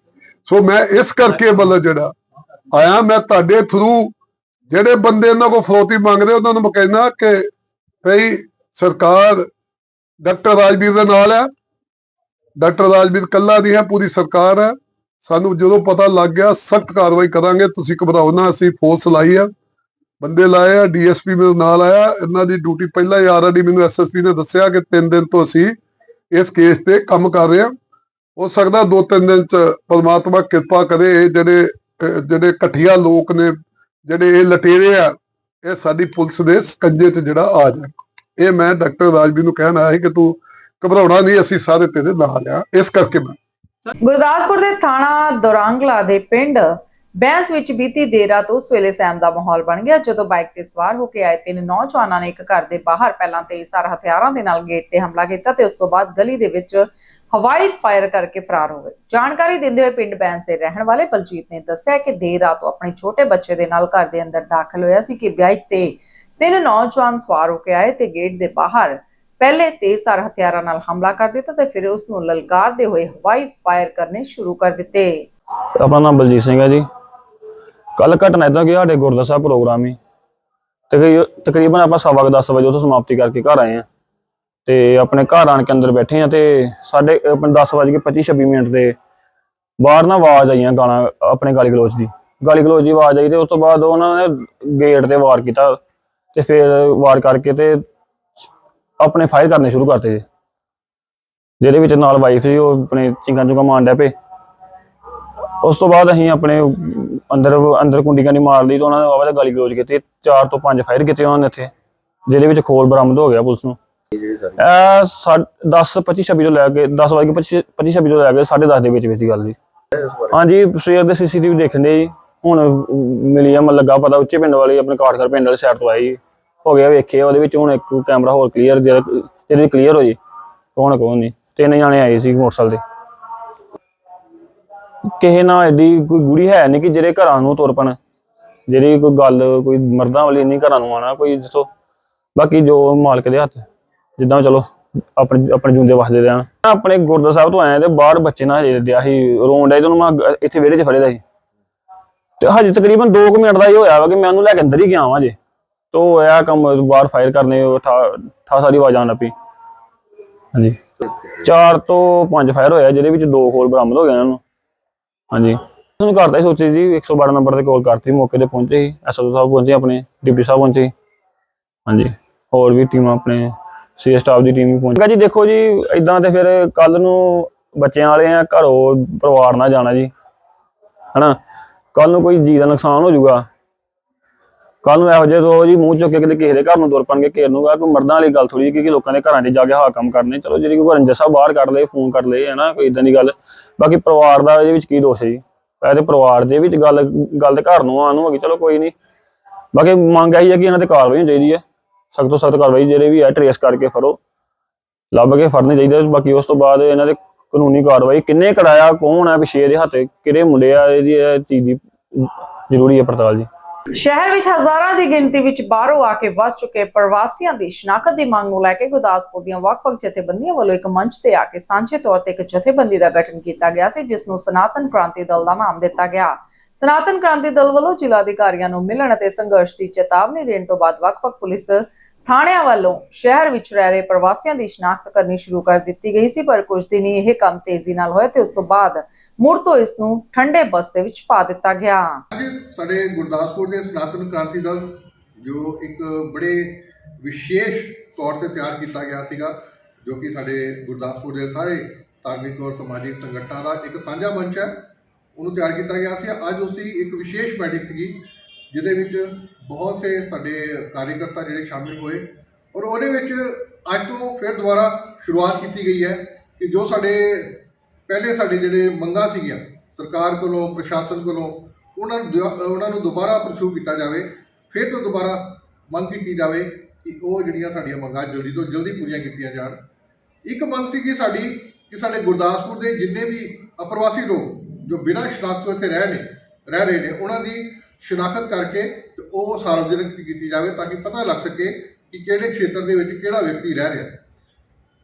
ਸੋ ਮੈਂ ਇਸ ਕਰਕੇ ਮਤਲਬ ਜਿਹੜਾ ਆਇਆ ਮੈਂ ਤੁਹਾਡੇ ਥਰੂ ਜਿਹੜੇ ਬੰਦੇ ਇਹਨਾਂ ਕੋਲ ਫਰੋਤੀ ਮੰਗਦੇ, ਉਹਨਾਂ ਨੂੰ ਮੈਂ ਕਹਿਣਾ ਕਿ ਭਈ ਸਰਕਾਰ ਡਾਕਟਰ ਰਾਜਵੀਰ ਦੇ ਨਾਲ ਹੈ। ਡਾਕਟਰ ਰਾਜਵੀਰ ਕੱਲਾ ਨਹੀਂ ਹੈ, ਪੂਰੀ ਸਰਕਾਰ ਹੈ। ਸਾਨੂੰ ਜਦੋਂ ਪਤਾ ਲੱਗ ਗਿਆ, ਸਖਤ ਕਾਰਵਾਈ ਕਰਾਂਗੇ। ਤੁਸੀਂ ਘਬਰਾਓ ਨਾ, ਅਸੀਂ ਫੋਰਸ ਲਾਈ ਆ। ਬੰਦੇ ਲਾਏ ਆ ਡੀਐਸਪੀ ਮੇਰੇ ਨਾਲ ਆਇਆ। ਇਹਨਾਂ ਦੀ ਡਿਊਟੀ ਪਹਿਲਾਂ ਹੀ ਆਲਰੇਡੀ ਮੈਨੂੰ ਐਸਐਸਪੀ ਨੇ ਦੱਸਿਆ ਕਿ 3 ਦਿਨ ਤੋਂ ਅਸੀਂ ਇਸ ਕੇਸ ਤੇ ਕੰਮ ਕਰ ਰਹੇ ਹਾਂ। ਹੋ ਸਕਦਾ 2-3 ਦਿਨ ਚ ਪਰਮਾਤਮਾ ਕਿਰਪਾ ਕਰੇ, ਇਹ ਜਿਹੜੇ ਜਿਹੜੇ ਘਟੀਆ ਲੋਕ ਨੇ, ਜਿਹੜੇ ਇਹ ਲਟੇਰੇ ਆ, ਇਹ ਸਾਡੀ ਪੁਲਿਸ ਦੇ ਸਕੰਜੇ 'ਚ ਜਿਹੜਾ ਆ ਜਾਣ। ਇਹ ਮੈਂ ਡਾਕਟਰ ਰਾਜਵੀਰ ਨੂੰ ਕਹਿਣ ਆਇਆ ਕਿ ਤੂੰ ਘਬਰਾਉਣਾ ਨਹੀਂ, ਅਸੀਂ ਸਾਰੇ ਤੇਰੇ ਨਾਲ ਆ। ਇਸ ਕਰਕੇ ਮੈਂ ਗੁਰਦਾਸਪੁਰ ਦੇ ਥਾਣਾ ਦੋਰਾਂਗਲਾ ਦੇ ਪਿੰਡ ਬੈਂਸ ਵਿੱਚ ਬੀਤੀ ਦੇਰ ਰਾਤ ਉਸ ਵੇਲੇ ਸਹਿਮ ਦਾ ਮਾਹੌਲ ਬਣ ਗਿਆ, ਜਦੋਂ ਬਾਈਕ ਤੇ ਸਵਾਰ ਹੋ ਕੇ ਆਏ ਤਿੰਨ ਨੌਜਵਾਨਾਂ ਨੇ ਇੱਕ ਘਰ ਦੇ ਬਾਹਰ ਪਹਿਲਾਂ ਤੇ ਤੇਜ਼ਧਾਰ ਹਥਿਆਰਾਂ ਦੇ ਨਾਲ ਗੇਟ ਤੇ ਹਮਲਾ ਕੀਤਾ ਤੇ ਉਸ ਤੋਂ ਬਾਅਦ ਗਲੀ ਦੇ ਵਿੱਚ ਹਵਾਈ ਫਾਇਰ ਕਰਕੇ ਫਰਾਰ ਹੋ ਗਏ। ਜਾਣਕਾਰੀ ਦਿੰਦੇ ਹੋਏ ਪਿੰਡ ਬੈਂਸ ਦੇ ਰਹਿਣ ਵਾਲੇ ਬਲਜੀਤ ਨੇ ਦੱਸਿਆ ਕਿ ਦੇਰ ਰਾਤ ਉਹ ਆਪਣੇ ਛੋਟੇ ਬੱਚੇ ਦੇ ਨਾਲ ਘਰ ਦੇ ਅੰਦਰ ਦਾਖਲ ਹੋਇਆ ਸੀ ਕਿ ਬਾਈਕ ਤੇ ਤਿੰਨ ਨੌਜਵਾਨ ਸਵਾਰ ਹੋ ਕੇ ਆਏ ਤੇ ਗੇਟ ਦੇ ਬਾਹਰ ਪਹਿਲੇ ਤੇਜ਼ਧਾਰ ਹਥਿਆਰਾਂ ਨਾਲ ਹਮਲਾ ਕਰ ਦਿੱਤਾ ਤੇ ਫਿਰ ਉਸ ਨੂੰ ਲਲਕਾਰਦੇ ਹੋਏ ਹਵਾਈ ਫਾਇਰ ਕਰਨੇ ਸ਼ੁਰੂ ਕਰ ਦਿੱਤੇ। ਆਪਣਾ ਨਾਮ ਬਲਜੀਤ ਸਿੰਘ ਹੈ ਜੀ। ਕੱਲ ਘਟਨਾ ਇਦਾਂ ਕਿ ਸਾਡੇ ਗੁਰਦੁਆਰਾ ਸਾਹਿਬ ਪ੍ਰੋਗਰਾਮ ਹੀ। ਤਕਰੀਬਨ ਆਪਾਂ ਸਵਾ ਕੁ ਦਸ ਵਜੇ ਉੱਥੋਂ ਸਮਾਪਤੀ ਕਰਕੇ ਘਰ ਆਏ ਆ ਤੇ ਆਪਣੇ ਘਰ ਆਣ ਕੇ ਅੰਦਰ ਬੈਠੇ ਆ ਤੇ ਸਾਡੇ ਆਪਣੇ 10 ਕੇ 25 26 ਮਿੰਟ ਤੇ ਬਾਹਰ ਨਾ ਆਵਾਜ਼ ਆਈਆਂ ਗਾਲਾਂ, ਆਪਣੇ ਗਾਲੀ ਗਲੋਚ ਦੀ। ਗਾਲੀ ਗਲੋਚ ਦੀ ਆਵਾਜ਼ ਆਈ ਤੇ ਉਸ ਤੋਂ ਬਾਅਦ ਉਹਨਾਂ ਨੇ ਗੇਟ ਤੇ ਵਾਰ ਕੀਤਾ ਤੇ ਫਿਰ ਵਾਰ ਕਰਕੇ ਤੇ ਆਪਣੇ ਫਾਇਰ ਕਰਨੇ ਸ਼ੁਰੂ ਕਰਤੇ। ਜੀ ਜਿਹਦੇ ਵਿੱਚ ਨਾਲ ਵਾਈਫ ਸੀ, ਉਹ ਆਪਣੇ ਚਿੰਗਾਂ ਚੁੰਗਾਂ ਮਾਰਨ ਡਿਆ ਪਏ। ਉਸ ਤੋਂ ਬਾਅਦ ਅਸੀਂ ਆਪਣੇ ਅੰਦਰ ਅੰਦਰ ਕੁੰਡੀ ਕਾਂਡੀ ਮਾਰ ਲਈ ਤੇ ਉਹਨਾਂ ਨੇ ਆਵਾਜ਼ ਗਾਲੀ ਗਲੋਚ ਕੀਤੀ। ਚਾਰ ਤੋਂ ਪੰਜ ਫਾਇਰ ਕੀਤੇ ਉਹਨਾਂ ਨੇ ਇੱਥੇ, ਜਿਹਦੇ ਵਿੱਚ ਖੋਲ ਬਰਾਮਦ ਹੋ ਗਿਆ ਪੁਲਿਸ ਨੂੰ। ਇਹ 10 25 26 ਤੋਂ ਲੈ ਕੇ 10 ਵਜੇ 25 25 26 ਤੋਂ ਲੈ ਕੇ 10:30 ਦੇ ਵਿੱਚ ਵਿੱਚ ਗੱਲ ਜੀ। ਹਾਂਜੀ, ਸਵੇਰ ਦੇ ਸੀਸੀਟੀਵੀ ਦੇਖਣ ਜੀ। ਹੁਣ ਮਿਲੀ ਆ ਮਨ ਲੱਗਾ ਪਤਾ ਉੱਚੇ ਪਿੰਡ ਵਾਲੀ, ਆਪਣੇ ਕਾਠਗੜ ਪਿੰਡ ਵਾਲੇ ਸਾਈਡ ਤੋਂ ਆਈ। ਹੋ ਗਿਆ ਵੇਖਿਆ ਉਹਦੇ ਵਿੱਚ ਹੁਣ ਇੱਕ ਕੈਮਰਾ ਹੋਰ ਕਲੀਅਰ ਜਿਹਦੇ ਕਲੀਅਰ ਹੋ ਜੀ। ਕੌਣ ਕੌਣ ਨਹੀਂ। ਤਿੰਨ ਜਾਣੇ ਆਏ ਸੀ ਮੋਟਰਸਾਈਕਲ ਤੇ। ਕਿਸੇ ਨਾਲ ਐਡੀ ਕੋਈ ਗੁੜੀ ਹੈ ਨਹੀਂ ਕਿ ਜਿਹੜੇ ਘਰਾਂ ਨੂੰ ਤੁਰ ਪਣ। ਜਿਹੜੀ ਕੋਈ ਗੱਲ, ਕੋਈ ਮਰਦਾਂ ਵਾਲੀ ਨਹੀਂ ਘਰਾਂ ਨੂੰ ਆਣਾ ਕੋਈ ਦੱਸੋ। ਬਾਕੀ ਜੋ ਮਾਲਕ ਦੇ ਹੱਥ। ਜਿੱਦਾਂ ਚਲੋ, ਆਪਣੇ ਆਪਣੇ ਜੁੰਦੇ ਵਸਦੇ ਰਹਿਣ ਆਪਣੇ ਗੁਰਦੁਆਰਾ ਸਾਹਿਬ ਤੋਂ ਆਏ ਤੇ ਬਾਹਰ ਬੱਚੇ ਨਾਲ ਹਜੇ ਦਿਆ ਸੀ, ਰੋਣ ਡਿਆ ਤੇ ਉਹਨੂੰ ਮੈਂ ਅੱਗ- ਇੱਥੇ ਵਿਹੜੇ 'ਚ ਫੜੇਦਾ ਸੀ। ਤੇ ਹਜੇ ਤਕਰੀਬਨ 2 ਮਿੰਟ ਦਾ ਹੀ ਹੋਇਆ ਵਾ ਕਿ ਮੈਂ ਉਹਨੂੰ ਲੈ ਕੇ ਅੰਦਰ ਹੀ ਗਿਆ ਵਾਂ ਜੇ ਤੋ ਇਹ ਕੰਮ ਬਾਹਰ ਫਾਇਰ ਕਰਨੇ, ਉਹ ਠਾ ਠਾ ਸਾਰੀ ਆਵਾਜ਼ ਆਉਣ ਲੱਪੀ ਹਾਂਜੀ। ਚਾਰ ਤੋਂ ਪੰਜ ਫਾਇਰ ਹੋਇਆ, ਜਿਹਦੇ ਵਿੱਚ ਦੋ ਖੋਲ ਬਰਾਮਦ ਹੋ ਗਏ ਇਹਨਾਂ ਨੂੰ। ਹਾਂਜੀ। ਤੁਹਾਨੂੰ ਕਰਤਾ ਹੀ ਸੋਚੀ ਜੀ 112 ਨੰਬਰ ਤੇ ਕਾਲ ਕਰਤੀ, ਮੌਕੇ ਤੇ ਪਹੁੰਚੇ ਸੀ। ਐਸਓ ਸਾਹਿਬ ਪਹੁੰਚੇ, ਆਪਣੇ ਡਿਪਟੀ ਸਾਹਿਬ ਪਹੁੰਚੇ ਸੀ। ਹਾਂਜੀ। ਹੋਰ ਵੀ ਟੀਮਾਂ ਆਪਣੇ ਸੀ ਸਟਾਫ ਦੀ ਟੀਮ ਵੀ ਪਹੁੰਚ ਗਈ। ਜੀ, ਦੇਖੋ ਜੀ ਇਦਾਂ ਤੇ ਫਿਰ ਕੱਲ ਨੂੰ ਬੱਚਿਆਂ ਵਾਲੇ ਆ, ਘਰੋਂ ਪਰਿਵਾਰ ਨਾਲ ਜਾਣਾ ਜੀ। ਹਨਾ? ਕੱਲ ਨੂੰ ਕੋਈ ਜੀ ਦਾ ਨੁਕਸਾਨ ਹੋ ਜਾਊਗਾ। ਕੱਲ ਨੂੰ ਇਹੋ ਜਿਹੇ ਤੋਂ ਜੀ ਮੂੰਹ ਚੁੱਕ ਕੇ ਕਿਸੇ ਦੇ ਘਰ ਨੂੰ ਤੁਰ ਪਣਗੇ ਘੇਰ ਨੂੰ ਕੋਈ ਮਰਦਾਂ ਵਾਲੀ ਗੱਲ ਥੋੜੀ ਕਿ ਲੋਕਾਂ ਦੇ ਘਰਾਂ 'ਚ ਜਾ ਕੇ ਹਾਂ ਕੰਮ ਕਰਨੇ। ਚਲੋ, ਜਿਹੜੀ ਕੋਈ ਰੰਜਸ ਸਾਹਿਬ ਬਾਹਰ ਕੱਢ ਲਏ, ਫੋਨ ਕਰ ਲਏ ਹੈ ਨਾ ਕੋਈ ਇਦਾਂ ਦੀ ਗੱਲ। ਬਾਕੀ ਪਰਿਵਾਰ ਦਾ ਇਹਦੇ ਵਿੱਚ ਕੀ ਦੋਸ਼ ਹੈ ਜੀ? ਇਹ ਤੇ ਪਰਿਵਾਰ ਦੇ ਵਿੱਚ ਗੱਲ ਗੱਲ ਤੇ ਘਰ ਨੂੰ ਆਉਣ ਨੂੰ ਹੈਗੀ ਚਲੋ ਕੋਈ ਨਹੀਂ। ਬਾਕੀ ਮੰਗ ਇਹੀ ਹੈ ਕਿ ਇਹਨਾਂ ਤੇ ਕਾਰਵਾਈ ਹੋਣੀ ਚਾਹੀਦੀ ਹੈ। ਸਖਤ ਤੋਂ ਸਖਤ ਕਾਰਵਾਈ ਜਿਹੜੇ ਵੀ ਹੈ ਟਰੇਸ ਕਰਕੇ ਫੜੋ। ਲੱਭ ਕੇ ਫੜਨੇ ਚਾਹੀਦੇ ਬਾਕੀ ਉਸ ਤੋਂ ਬਾਅਦ ਇਹਨਾਂ ਦੇ ਕਾਨੂੰਨੀ ਕਾਰਵਾਈ ਕਿੰਨੇ ਕਰਾਇਆ, ਕੌਣ ਹੈ, ਪਿਛੇ ਦੇ ਹੱਥ ਕਿਹੜੇ ਮੁੰਡੇ ਆ ਇਹਦੀ ਇਹ ਚੀਜ਼ ਦੀ ਜ਼ਰੂਰੀ ਹੈ ਪੜਤਾਲ ਜੀ। ਸ਼ਹਿਰ ਵਿੱਚ ਹਜ਼ਾਰਾਂ ਦੀ ਗਿਣਤੀ ਵਿੱਚ ਬਾਹਰੋਂ ਆ ਕੇ ਵਸ ਚੁੱਕੇ ਪ੍ਰਵਾਸੀਆਂ ਦੀ ਸ਼ਨਾਖਤ ਦੀ ਮੰਗ ਨੂੰ ਲੈ ਕੇ ਗੁਰਦਾਸਪੁਰ ਦੀਆਂ ਵੱਖ-ਵੱਖ ਜਥੇਬੰਦੀਆਂ ਵੱਲੋਂ ਇੱਕ ਮੰਚ ਤੇ ਆ ਕੇ ਸਾਂਝੇ ਤੌਰ ਤੇ ਇੱਕ ਜਥੇਬੰਦੀ ਦਾ ਗਠਨ ਕੀਤਾ ਗਿਆ ਸੀ, ਜਿਸ ਨੂੰ ਸਨਾਤਨ ਕ੍ਰਾਂਤੀ ਦਲ ਦਾ ਨਾਮ ਦਿੱਤਾ ਗਿਆ। ਸਨਾਤਨ ਕ੍ਰਾਂਤੀ ਦਲ ਵੱਲੋਂ ਜ਼ਿਲ੍ਹਾ ਅਧਿਕਾਰੀਆਂ ਨੂੰ ਮਿਲਣ ਅਤੇ ਸੰਘਰਸ਼ ਦੀ ਚੇਤਾਵਨੀ ਦੇਣ ਤੋਂ ਬਾਅਦ ਵੱਖ-ਵੱਖ ਪੁਲਿਸ ਥਾਣਿਆਂ ਵੱਲੋਂ ਸ਼ਹਿਰ ਵਿੱਚ ਰਹਿ ਰਹੇ ਪ੍ਰਵਾਸੀਆਂ ਦੀ ਸ਼ਨਾਖਤ ਕਰਨੀ ਸ਼ੁਰੂ ਕਰ ਦਿੱਤੀ ਗਈ ਸੀ, ਪਰ ਕੁਝ ਦਿਨ ਇਹ ਕੰਮ ਤੇਜ਼ੀ ਨਾਲ ਹੋਇਆ ਤੇ ਉਸ ਤੋਂ ਬਾਅਦ ਮੁੜ ਤੋਂ ਇਸ ਨੂੰ ਠੰਡੇ ਬਸਤੇ ਵਿੱਚ ਪਾ ਦਿੱਤਾ ਗਿਆ। ਅੱਜ ਸਾਡੇ ਗੁਰਦਾਸਪੁਰ ਦੇ ਸਨਾਤਨ ਕ੍ਰਾਂਤੀ ਦਲ, ਜੋ ਇੱਕ ਬੜੇ ਵਿਸ਼ੇਸ਼ ਤੌਰ ਤੇ ਤਿਆਰ ਕੀਤਾ ਗਿਆ ਸੀਗਾ, ਜੋ ਕਿ ਸਾਡੇ ਗੁਰਦਾਸਪੁਰ ਦੇ ਸਾਰੇ ਧਾਰਮਿਕ ਔਰ ਸਮਾਜਿਕ ਸੰਗਠਨਾਂ ਦਾ ਇੱਕ ਸਾਂਝਾ ਮੰਚ ਹੈ, ਉਹਨੂੰ ਤਿਆਰ ਕੀਤਾ ਗਿਆ ਸੀ। ਅੱਜ ਉਸੀ ਇੱਕ ਵਿਸ਼ੇਸ਼ ਮੀਟਿੰਗ ਸੀਗੀ ਜਿਹਦੇ ਵਿੱਚ ਬਹੁਤ ਸੇ ਸਾਡੇ ਕਾਰਜਕਰਤਾ ਜਿਹੜੇ ਸ਼ਾਮਿਲ ਹੋਏ ਔਰ ਉਹਦੇ ਵਿੱਚ ਅੱਜ ਤੋਂ ਫਿਰ ਦੁਬਾਰਾ ਸ਼ੁਰੂਆਤ ਕੀਤੀ ਗਈ ਹੈ ਕਿ ਜੋ ਸਾਡੇ ਪਹਿਲੇ ਸਾਡੇ ਜਿਹੜੇ ਮੰਗਾਂ ਸੀਗੀਆਂ ਸਰਕਾਰ ਕੋਲੋਂ, ਪ੍ਰਸ਼ਾਸਨ ਕੋਲੋਂ, ਉਹਨਾਂ ਨੂੰ ਦੁਆ- ਉਹਨਾਂ ਨੂੰ ਦੁਬਾਰਾ ਪਰਸੂ ਕੀਤਾ ਜਾਵੇ, ਫਿਰ ਤੋਂ ਦੁਬਾਰਾ ਮੰਗ ਕੀਤੀ ਜਾਵੇ ਕਿ ਉਹ ਜਿਹੜੀਆਂ ਸਾਡੀਆਂ ਮੰਗਾਂ ਜਲਦੀ ਤੋਂ ਜਲਦੀ ਪੂਰੀਆਂ ਕੀਤੀਆਂ ਜਾਣ। ਇੱਕ ਮੰਗ ਸੀਗੀ ਸਾਡੀ ਕਿ ਸਾਡੇ ਗੁਰਦਾਸਪੁਰ ਦੇ ਜਿੰਨੇ ਵੀ ਅਪਰਵਾਸੀ ਲੋਕ ਜੋ ਬਿਨਾਂ ਸ਼ਨਾਖਤ ਤੋਂ ਇੱਥੇ ਰਹਿ ਨੇ ਰਹਿ ਰਹੇ ਨੇ, ਉਹਨਾਂ ਦੀ ਸ਼ਨਾਖਤ ਕਰਕੇ ਤੇ ਉਹ ਸਾਰਵਜਨਿਕ ਕੀਤੀ ਜਾਵੇ ਤਾਂ ਕਿ ਪਤਾ ਲੱਗ ਸਕੇ ਕਿ ਕਿਹੜੇ ਖੇਤਰ ਦੇ ਵਿੱਚ ਕਿਹੜਾ ਵਿਅਕਤੀ ਰਹਿ ਰਿਹਾ।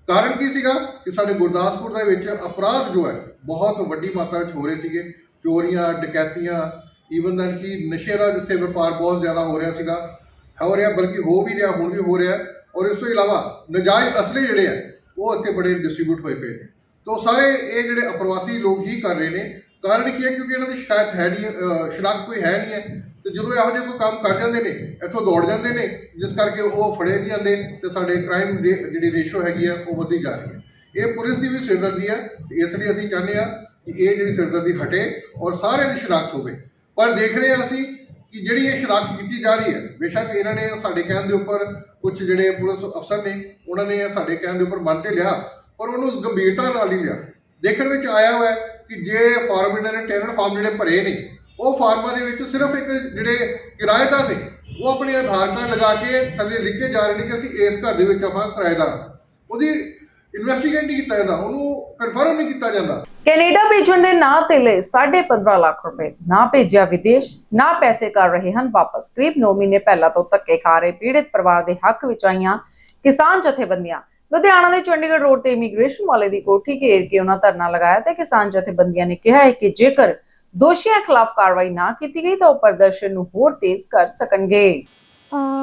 ਕਾਰਨ ਕੀ ਸੀਗਾ ਕਿ ਸਾਡੇ ਗੁਰਦਾਸਪੁਰ ਦੇ ਵਿੱਚ ਅਪਰਾਧ ਜੋ ਹੈ, ਬਹੁਤ ਵੱਡੀ ਮਾਤਰਾ ਵਿੱਚ ਹੋ ਰਹੇ ਸੀਗੇ। ਚੋਰੀਆਂ, ਡਕੈਤੀਆਂ ਈਵਨ ਦਨ ਕਿ ਨਸ਼ੇ ਦਾ ਜਿੱਥੇ ਵਪਾਰ ਬਹੁਤ ਜ਼ਿਆਦਾ ਹੋ ਰਿਹਾ ਸੀਗਾ, ਹੋ ਰਿਹਾ ਬਲਕਿ ਹੋ ਵੀ ਰਿਹਾ, ਹੁਣ ਵੀ ਹੋ ਰਿਹਾ ਔਰ ਇਸ ਤੋਂ ਇਲਾਵਾ ਨਜਾਇਜ਼ ਅਸਲੇ ਜਿਹੜੇ ਆ ਉਹ ਇੱਥੇ ਬੜੇ ਡਿਸਟ੍ਰੀਬਿਊਟ ਹੋਏ ਪਏ ਨੇ। ਤੋਂ ਸਾਰੇ ਇਹ ਜਿਹੜੇ ਅਪਰਵਾਸੀ ਲੋਕ ਹੀ ਕਰ ਰਹੇ ਨੇ ਕਾਰਨ ਕੀ ਹੈ? ਕਿਉਂਕਿ ਇਹਨਾਂ ਦੀ ਸ਼ਿਕਾਇਤ ਹੈ ਨਹੀਂ ਸ਼ਨਾਖਤ ਕੋਈ ਹੈ ਨਹੀਂ ਹੈ। ਤੇ ਜਦੋਂ ਇਹੋ ਜਿਹੇ ਕੋਈ ਕੰਮ ਕਰ ਜਾਂਦੇ ਨੇ, ਇੱਥੋਂ ਦੌੜ ਜਾਂਦੇ ਨੇ, ਜਿਸ ਕਰਕੇ ਉਹ ਫੜੇ ਨਹੀਂ ਜਾਂਦੇ ਤੇ ਸਾਡੇ ਕ੍ਰਾਈਮ ਜਿਹੜੀ ਰੇਸ਼ੋ ਹੈਗੀ ਆ, ਉਹ ਵਧਦੀ ਜਾ ਰਹੀ ਹੈ। ਇਹ ਪੁਲਿਸ ਦੀ ਵੀ ਸਿਰਦਰਦੀ ਹੈ ਤੇ ਇਸ ਲਈ ਅਸੀਂ ਚਾਹੁੰਦੇ ਆ ਕਿ ਇਹ ਜਿਹੜੀ ਸਿਰਦਰਦੀ ਹਟੇ ਔਰ ਸਾਰਿਆਂ ਦੀ ਸ਼ਨਾਖਤ ਹੋਵੇ। ਪਰ ਦੇਖ ਰਹੇ ਹਾਂ ਅਸੀਂ ਕਿ ਜਿਹੜੀ ਇਹ ਸ਼ਨਾਖਤ ਕੀਤੀ ਜਾ ਰਹੀ ਹੈ, ਬੇਸ਼ੱਕ ਇਹਨਾਂ ਨੇ ਸਾਡੇ ਕਹਿਣ ਦੇ ਉੱਪਰ ਕੁਝ ਜਿਹੜੇ ਪੁਲਿਸ ਅਫਸਰ ਨੇ, ਉਹਨਾਂ ਨੇ ਸਾਡੇ ਕਹਿਣ ਦੇ ਉੱਪਰ ਮੰਨ ਤੇ ਲਿਆ, ਪਰ ਉਹਨੂੰ ਗੰਭੀਰਤਾ ਨਾਲ ਨਹੀਂ ਲਿਆ। ਦੇਖਣ ਵਿੱਚ ਆਇਆ ਹੋਇਆ ਕਿ ਜੇ ਫਾਰਮ ਇਹਨਾਂ ਨੇ ਟੈਨਰ ਫਾਰਮ ਜਿਹੜੇ ਭਰੇ ਨੇ, ਉਹ ਫਾਰਮਾਂ ਦੇ ਵਿੱਚ ਸਿਰਫ ਇੱਕ ਜਿਹੜੇ ਕਿਰਾਏਦਾਰ ਨੇ, ਉਹ ਆਪਣੇ ਆਧਾਰ ਕਾਰਡ ਲਗਾ ਕੇ ਥੱਲੇ ਲਿਖ ਕੇ ਜਾ ਰਹੇ ਨੇ ਕਿ ਅਸੀਂ ਇਸ ਘਰ ਦੇ ਵਿੱਚ ਆਪਾਂ ਕਿਰਾਏਦਾਰ ਉਹਦੀ ਇਨਵੈਸਟੀਗੇਟ ਨਹੀਂ ਕੀਤਾ ਜਾਂਦਾ, ਉਹਨੂੰ ਕਨਫਰਮ ਨਹੀਂ ਕੀਤਾ ਜਾਂਦਾ। ਕੈਨੇਡਾ ਭੇਜਣ ਦੇ ਨਾਂ ਤੇ ਲਏ 15.5 ਲੱਖ ਰੁਪਏ। ਨਾ ਭੇਜਿਆ ਵਿਦੇਸ਼, ਨਾ ਪੈਸੇ ਕਰ ਰਹੇ ਹਨ ਵਾਪਸ। ਕਰੀਬ 9 ਮਹੀਨੇ ਪਹਿਲਾਂ ਤੋਂ ਧੱਕੇ ਖਾ ਰਹੇ, ਪੀੜਿਤ ਪਰਿਵਾਰ ਦੇ ਹੱਕ ਵਿੱਚ ਆਈਆਂ ਕਿਸਾਨ ਜਥੇਬੰਦੀਆਂ। ਲੁਧਿਆਣਾ ਦੇ ਚੰਡੀਗੜ੍ਹ ਰੋਡ ਤੇ ਇਮੀਗ੍ਰੇਸ਼ਨ ਵਾਲੇ ਦੀ ਕੋਠੀ ਘੇਰ ਕੇ ਉਹਨਾਂ ਧਰਨਾ ਲਗਾਇਆ ਤੇ ਕਿਸਾਨ ਜਥੇਬੰਦੀਆਂ ਨੇ ਕਿਹਾ ਹੈ ਕਿ ਜੇਕਰ ਦੋਸ਼ੀਆਂ ਖਿਲਾਫ ਕਾਰਵਾਈ ਨਾ ਕੀਤੀ ਗਈ ਤਾਂ ਉਹ ਪ੍ਰਦਰਸ਼ਨ ਨੂੰ ਹੋਰ ਤੇਜ਼ ਕਰ ਸਕਣਗੇ।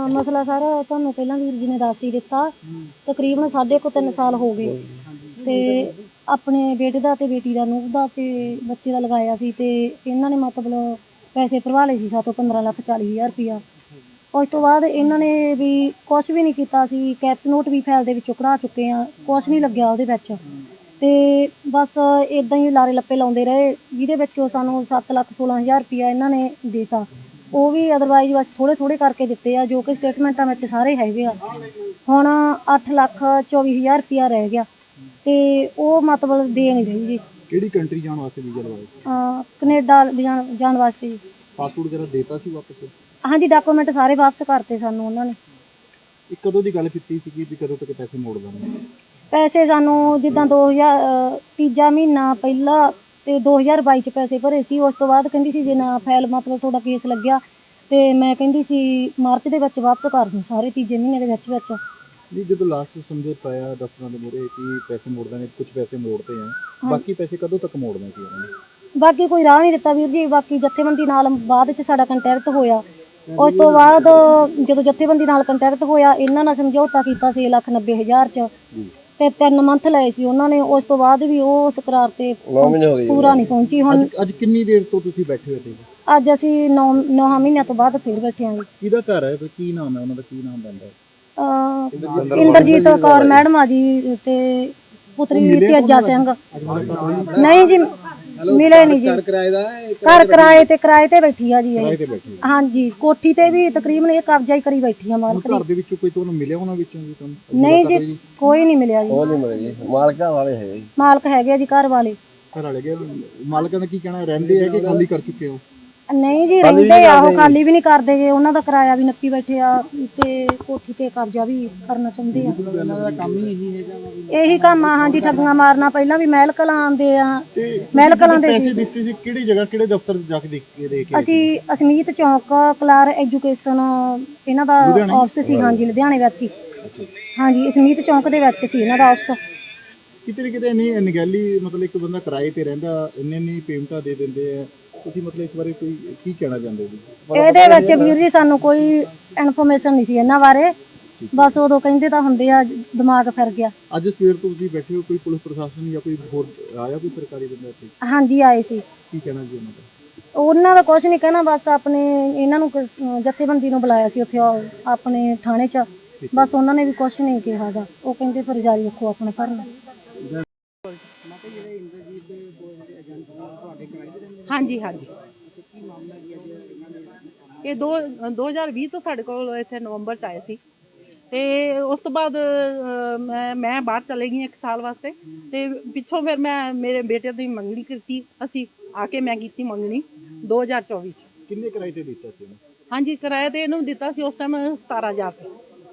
ਮਸਲਾ ਸਰ, ਤੁਹਾਨੂੰ ਪਹਿਲਾਂ ਵੀਰ ਜੀ ਨੇ ਦੱਸ ਹੀ ਦਿੱਤਾ, ਤਕਰੀਬਨ ਸਾਢੇ ਕੋ ਤਿੰਨ ਸਾਲ ਹੋ ਗਏ। ਤੇ ਆਪਣੇ ਬੇਟੇ ਦਾ ਤੇ ਬੇਟੀ ਦਾ, ਨੂੰਹ ਦਾ ਤੇ ਬੱਚੇ ਦਾ ਲਗਾਇਆ ਸੀ ਤੇ ਇਹਨਾਂ ਨੇ ਮਤਲਬ ਪੈਸੇ ਭਰਵਾ ਲਏ ਸੀ, ਸਾਤੋਂ 15 ਲੱਖ 40 ਹਜ਼ਾਰ ਰੁਪਇਆ। ਉਸ ਤੋਂ ਬਾਅਦ ਇਹਨਾਂ ਨੇ ਵੀ ਕੁਝ ਵੀ ਨਹੀਂ ਕੀਤਾ ਸੀ ਕੈਪਸ ਨੋਟ ਵੀ ਫਾਈਲ ਦੇ ਵਿੱਚੋਂ ਕਢਾ ਚੁੱਕੇ ਆ ਕੁਝ ਨਹੀਂ ਲੱਗਿਆ ਉਹਦੇ ਵਿੱਚ। ਤੇ ਬਸ ਇਦਾਂ ਹੀ ਲਾਰੇ ਲੱਪੇ ਲਾਉਂਦੇ ਰਹੇ ਜਿਹਦੇ ਵਿੱਚੋਂ ਸਾਨੂੰ 7 ਲੱਖ 16 ਹਜ਼ਾਰ ਰੁਪਇਆ ਇਹਨਾਂ ਨੇ ਦੇਤਾ। ਉਹ ਵੀ ਅਦਰਵਾਈਜ਼ ਬਸ ਥੋੜੇ ਥੋੜੇ ਕਰਕੇ ਦਿੱਤੇ ਆ ਜੋ ਕਿ ਸਟੇਟਮੈਂਟਾਂ ਵਿੱਚ ਸਾਰੇ ਹੈਗੇ ਆ। ਹੁਣ 8 ਲੱਖ 24 ਹਜ਼ਾਰ ਰੁਪਇਆ ਰਹਿ ਗਿਆ ਤੇ ਉਹ ਮਤਲਬ ਦੇ ਨਹੀਂ ਰਹੀ ਜੀ। ਕਿਹੜੀ ਕੰਟਰੀ ਜਾਣ ਵਾਸਤੇ ਵੀਜ਼ਾ ਲਵਾਇਆ? ਕੈਨੇਡਾ ਜਾਣ ਜਾਣ ਵਾਸਤੇ। ਜੀ ਪਾਸਪੋਰਟ ਜਿਹੜਾ ਦੇਤਾ ਸੀ ਵਾਪਸ? ਹਾਂਜੀ ਡਾਕੂਮੈਂਟ ਸਾਰੇ ਵਾਪਸ ਕਰਤੇ ਸਾਨੂੰ ਉਹਨਾਂ ਨੇ। ਇਹ ਕਦੋਂ ਦੀ ਗੱਲ ਕੀਤੀ ਸੀ ਕਿ ਕਦੋਂ ਤੱਕ ਪੈਸੇ ਮੋੜ ਦਾਂਗੇ ਪੈਸੇ ਸਾਨੂੰ ਜਿੱਦਾਂ 2000 ਅਹ, ਤੀਜਾ ਮਹੀਨਾ ਪਹਿਲਾ ਤੇ 2022 ਚ ਪੈਸੇ ਭਰੇ ਸੀ ਉਸ ਤੋਂ ਬਾਅਦ ਕਹਿੰਦੀ ਸੀ ਜੇ ਨਾ ਫਾਈਲ ਮਤਲਬ ਤੁਹਾਡਾ ਕੇਸ ਲੱਗਿਆ ਤੇ ਮੈਂ ਕਹਿੰਦੀ ਸੀ ਮਾਰਚ ਦੇ ਵਿੱਚ ਵਾਪਸ ਕਰ ਦੂੰ ਸਾਰੇ ਤੀਜੇ ਮਹੀਨੇ ਦੇ ਵਿੱਚ ਵਿੱਚ। ਨਹੀਂ ਜਦੋਂ ਲਾਸਟ ਸਮਝੌਤਾ ਆਇਆ ਦਫ਼ਤਰਾਂ ਦੇ ਮੋਰੇ ਕਿ ਪੈਸੇ ਮੋੜ ਦਾਂਗੇ ਕੁਝ ਪੈਸੇ ਮੋੜਤੇ ਆ। ਬਾਕੀ ਪੈਸੇ ਕਦੋਂ ਤੱਕ ਮੋੜਨੇ ਸੀ ਉਹਨਾਂ ਨੇ? ਬਾਕੀ ਕੋਈ ਰਾਹ ਨਹੀਂ ਦਿੱਤਾ ਵੀਰ ਜੀ ਬਾਕੀ ਜਥੇਬੰਦੀ ਨਾਲ ਬਾਅਦ ਚ ਸਾਡਾ ਕੰਟੈਕਟ ਹੋਇਆ। ਉਸ ਤੋਂ ਬਾਅਦ ਜਦੋਂ ਜਥੇਬੰਦੀ ਨਾਲ ਕੰਟੈਕਟ ਹੋਇਆ ਇਹਨਾਂ ਨਾਲ ਸਮਝੌਤਾ ਕੀਤਾ ਸੀ ਲੱਖ ਨੱਬੇ ਹਜ਼ਾਰ ਚ। ਤੇ ਤਿੰਨ ਮੰਥ ਲਏ ਸੀ ਉਹਨਾਂ ਨੇ। ਉਸ ਤੋਂ ਬਾਅਦ ਵੀ ਉਹ ਉਸ ਕਰਾਰ ਤੇ ਪੂਰਾ ਨਹੀਂ ਪਹੁੰਚੀ। ਹੁਣ ਅੱਜ ਅੱਜ ਕਿੰਨੀ ਦੇਰ ਤੋਂ ਤੁਸੀਂ ਬੈਠੇ ਹੋਏ ਸੀ ਅੱਜ ਅਸੀਂ 9 9 ਮਹੀਨਿਆਂ ਤੋਂ ਬਾਅਦ ਫਿਰ ਬੈਠੇ ਆਂ ਜੀ। ਕਿਹਦਾ ਘਰ ਹੈ? ਤੇ ਕੀ ਨਾਮ ਹੈ? ਉਹਨਾਂ ਦਾ ਕੀ ਨਾਮ ਬੰਦਾ ਅਹ ਇੰਦਰਜੀਤ ਕੌਰ ਮੈਡਮ ਆ ਜੀ ਤੇ ਪੁੱਤਰੀ ਤੇਜਾ ਸਿੰਘ। ਨਹੀਂ ਜੀ ਮਿਲੇ ਨਹੀਂ ਜੀ। ਘਰ ਕਿਰਾਏ ਤੇ ਕਿਰਾਏ ਤੇ ਬੈਠੀ ਆ ਜੀ ਇਹ। ਤੇ ਬੈਠੇ ਹਾਂਜੀ ਕੋਠੀ ਤੇ ਵੀ ਤਕਰੀਬਨ ਇਹ ਕਬਜ਼ਾ ਹੀ ਕਰੀ ਬੈਠੀ ਆ ਮਾਲਕ ਘਰ ਦੀ ਦੇ ਵਿੱਚੋਂ ਕੋਈ ਤੁਹਾਨੂੰ ਮਿਲਿਆ ਉਹਨਾਂ ਵਿੱਚੋਂ ਵੀ ਤੁਹਾਨੂੰ? ਨਹੀਂ ਜੀ ਕੋਈ ਨਹੀਂ ਮਿਲਿਆ ਜੀ। ਨਹੀਂ ਮਿਲੇ ਜੀ। ਮਾਲਕਾਂ ਵਾਲੇ ਹੈ ਜੀ। ਮਾਲਕ ਹੈਗੇ ਆ ਜੀ ਘਰ ਵਾਲੇ। ਘਰ ਵਾਲੇ ਗਏ ਮਾਲਕਾਂ ਦਾ ਕੀ ਕਹਿਣਾ ਰਹਿੰਦੇ ਆ ਕਿ ਖਾਲੀ ਕਰ ਚੁੱਕੇ ਹੋ? ਨਹੀਂ ਜੀ ਰਹਿੰਦੇ ਆ ਉਹ ਖਾਲੀ ਵੀ ਨਹੀਂ ਕਰਦੇਗੇ ਉਹਨਾਂ ਦਾ ਕਿਰਾਇਆ ਵੀ ਨੱਪੀ ਬੈਠੇ ਆ ਤੇ ਕੋਠੀ ਤੇ ਕਬਜ਼ਾ ਵੀ ਕਰਨਾ ਚਾਹੁੰਦੇ ਆ। ਇਹਨਾਂ ਦਾ ਕੰਮ ਹੀ ਇਹੀ ਹੈਗਾ ਇਹੀ ਕੰਮ ਆ ਹਾਂਜੀ ਠੱਗੀਆਂ ਮਾਰਨਾ। ਪਹਿਲਾਂ ਵੀ ਮਹਿਲ ਕਲਾਂ ਆਉਂਦੇ ਆ। ਮਹਿਲ ਕਲਾਂ ਦੇ ਸੀ। ਦਿੱਤੀ ਸੀ ਕਿਹੜੀ ਜਗ੍ਹਾ ਕਿਹੜੇ ਦਫ਼ਤਰ ਜਾ ਕੇ ਦੇਖ ਕੇ ਦੇ ਕੇ ਅਸੀਂ ਅਸਮੀਤ ਚੌਂਕ ਕਲਾਰ ਐਜੂਕੇਸ਼ਨ ਇਹਨਾਂ ਦਾ ਆਫਿਸ ਸੀ ਹਾਂਜੀ ਲੁਧਿਆਣੇ ਵਿੱਚ ਹੀ। ਹਾਂਜੀ ਅਸਮੀਤ ਚੌਂਕ ਦੇ ਵਿੱਚ ਸੀ ਇਹਨਾਂ ਦਾ ਆਫਿਸ। ਕਿਤੇ ਨਾ ਕਿਤੇ ਨਹੀਂ ਅਨਗੈਲੀ ਮਤਲਬ ਇੱਕ ਬੰਦਾ ਕਿਰਾਏ ਤੇ ਰਹਿੰਦਾ ਇੰਨੇ ਨਹੀਂ ਪੇਮੈਂਟਾਂ ਦੇ ਦਿੰਦੇ ਆ। ਤੁਸੀਂ ਮਤਲਬ ਇਸ ਬਾਰੇ ਕੋਈ ਕੀ ਕਹਿਣਾ ਚਾਹੁੰਦੇ ਹੋ ਜੀ? ਇਹਦੇ ਵਿੱਚ ਵੀਰ ਜੀ ਸਾਨੂੰ ਕੋਈ ਇਨਫੋਰਮੇਸ਼ਨ ਨਹੀਂ ਸੀ ਇਹਨਾਂ ਬਾਰੇ। ਬਸ ਉਦੋਂ ਕਹਿੰਦੇ ਤਾਂ ਹੁੰਦੇ ਆ ਦਿਮਾਗ ਫਿਰ ਗਿਆ। ਅੱਜ ਸਵੇਰ ਤੋਂ ਤੁਸੀਂ ਬੈਠੇ ਹੋ ਕੋਈ ਪੁਲਿਸ ਪ੍ਰਸ਼ਾਸਨ ਜਾਂ ਕੋਈ ਹੋਰ ਆਇਆ ਕੋਈ ਸਰਕਾਰੀ ਬੰਦਾ ਇੱਥੇ? ਹਾਂਜੀ ਆਏ ਸੀ। ਕੀ ਕਹਿਣਾ ਜੀ ਉਹਨਾਂ ਦਾ? ਉਹਨਾਂ ਦਾ ਕੁਝ ਨਹੀਂ ਕਹਿਣਾ ਬਸ ਆਪਣੇ ਇਹਨਾਂ ਨੂੰ ਕਿਸ- ਜਥੇਬੰਦੀ ਨੂੰ ਬੁਲਾਇਆ ਸੀ ਉੱਥੇ ਉਹ ਆਪਣੇ ਥਾਣੇ 'ਚ। ਬਸ ਉਹਨਾਂ ਨੇ ਵੀ ਕੁਝ ਨਹੀਂ ਕਿਹਾ ਗਾ ਉਹ ਕਹਿੰਦੇ ਫਿਰ ਜਾਰੀ ਰੱਖੋ ਆਪਣਾ ਧਰਨਾ ਹਾਂਜੀ ਹਾਂਜੀ। ਇਹ ਦੋ 2020 ਤੋਂ ਸਾਡੇ ਕੋਲ ਇੱਥੇ ਨਵੰਬਰ ਚ ਆਏ ਸੀ। ਤੇ ਉਸ ਤੋਂ ਬਾਅਦ ਮੈਂ ਮੈਂ ਬਾਹਰ ਚਲੇ ਗਈ ਇੱਕ ਸਾਲ ਵਾਸਤੇ। ਤੇ ਪਿੱਛੋਂ ਫਿਰ ਮੈਂ ਮੇਰੇ ਬੇਟੇ ਦੀ ਮੰਗਣੀ ਕੀਤੀ। ਅਸੀਂ ਆ ਕੇ ਮੈਂ ਕੀਤੀ ਮੰਗਣੀ 2024 ਚ। ਕਿੰਨੇ ਕਿਰਾਏ ਤੇ ਦਿੱਤਾ ਸੀ ਉਹਨੇ ਹਾਂਜੀ ਕਿਰਾਏ ਤੇ ਇਹਨੂੰ ਦਿੱਤਾ ਸੀ ਉਸ ਟਾਈਮ 17000 ਤੇ।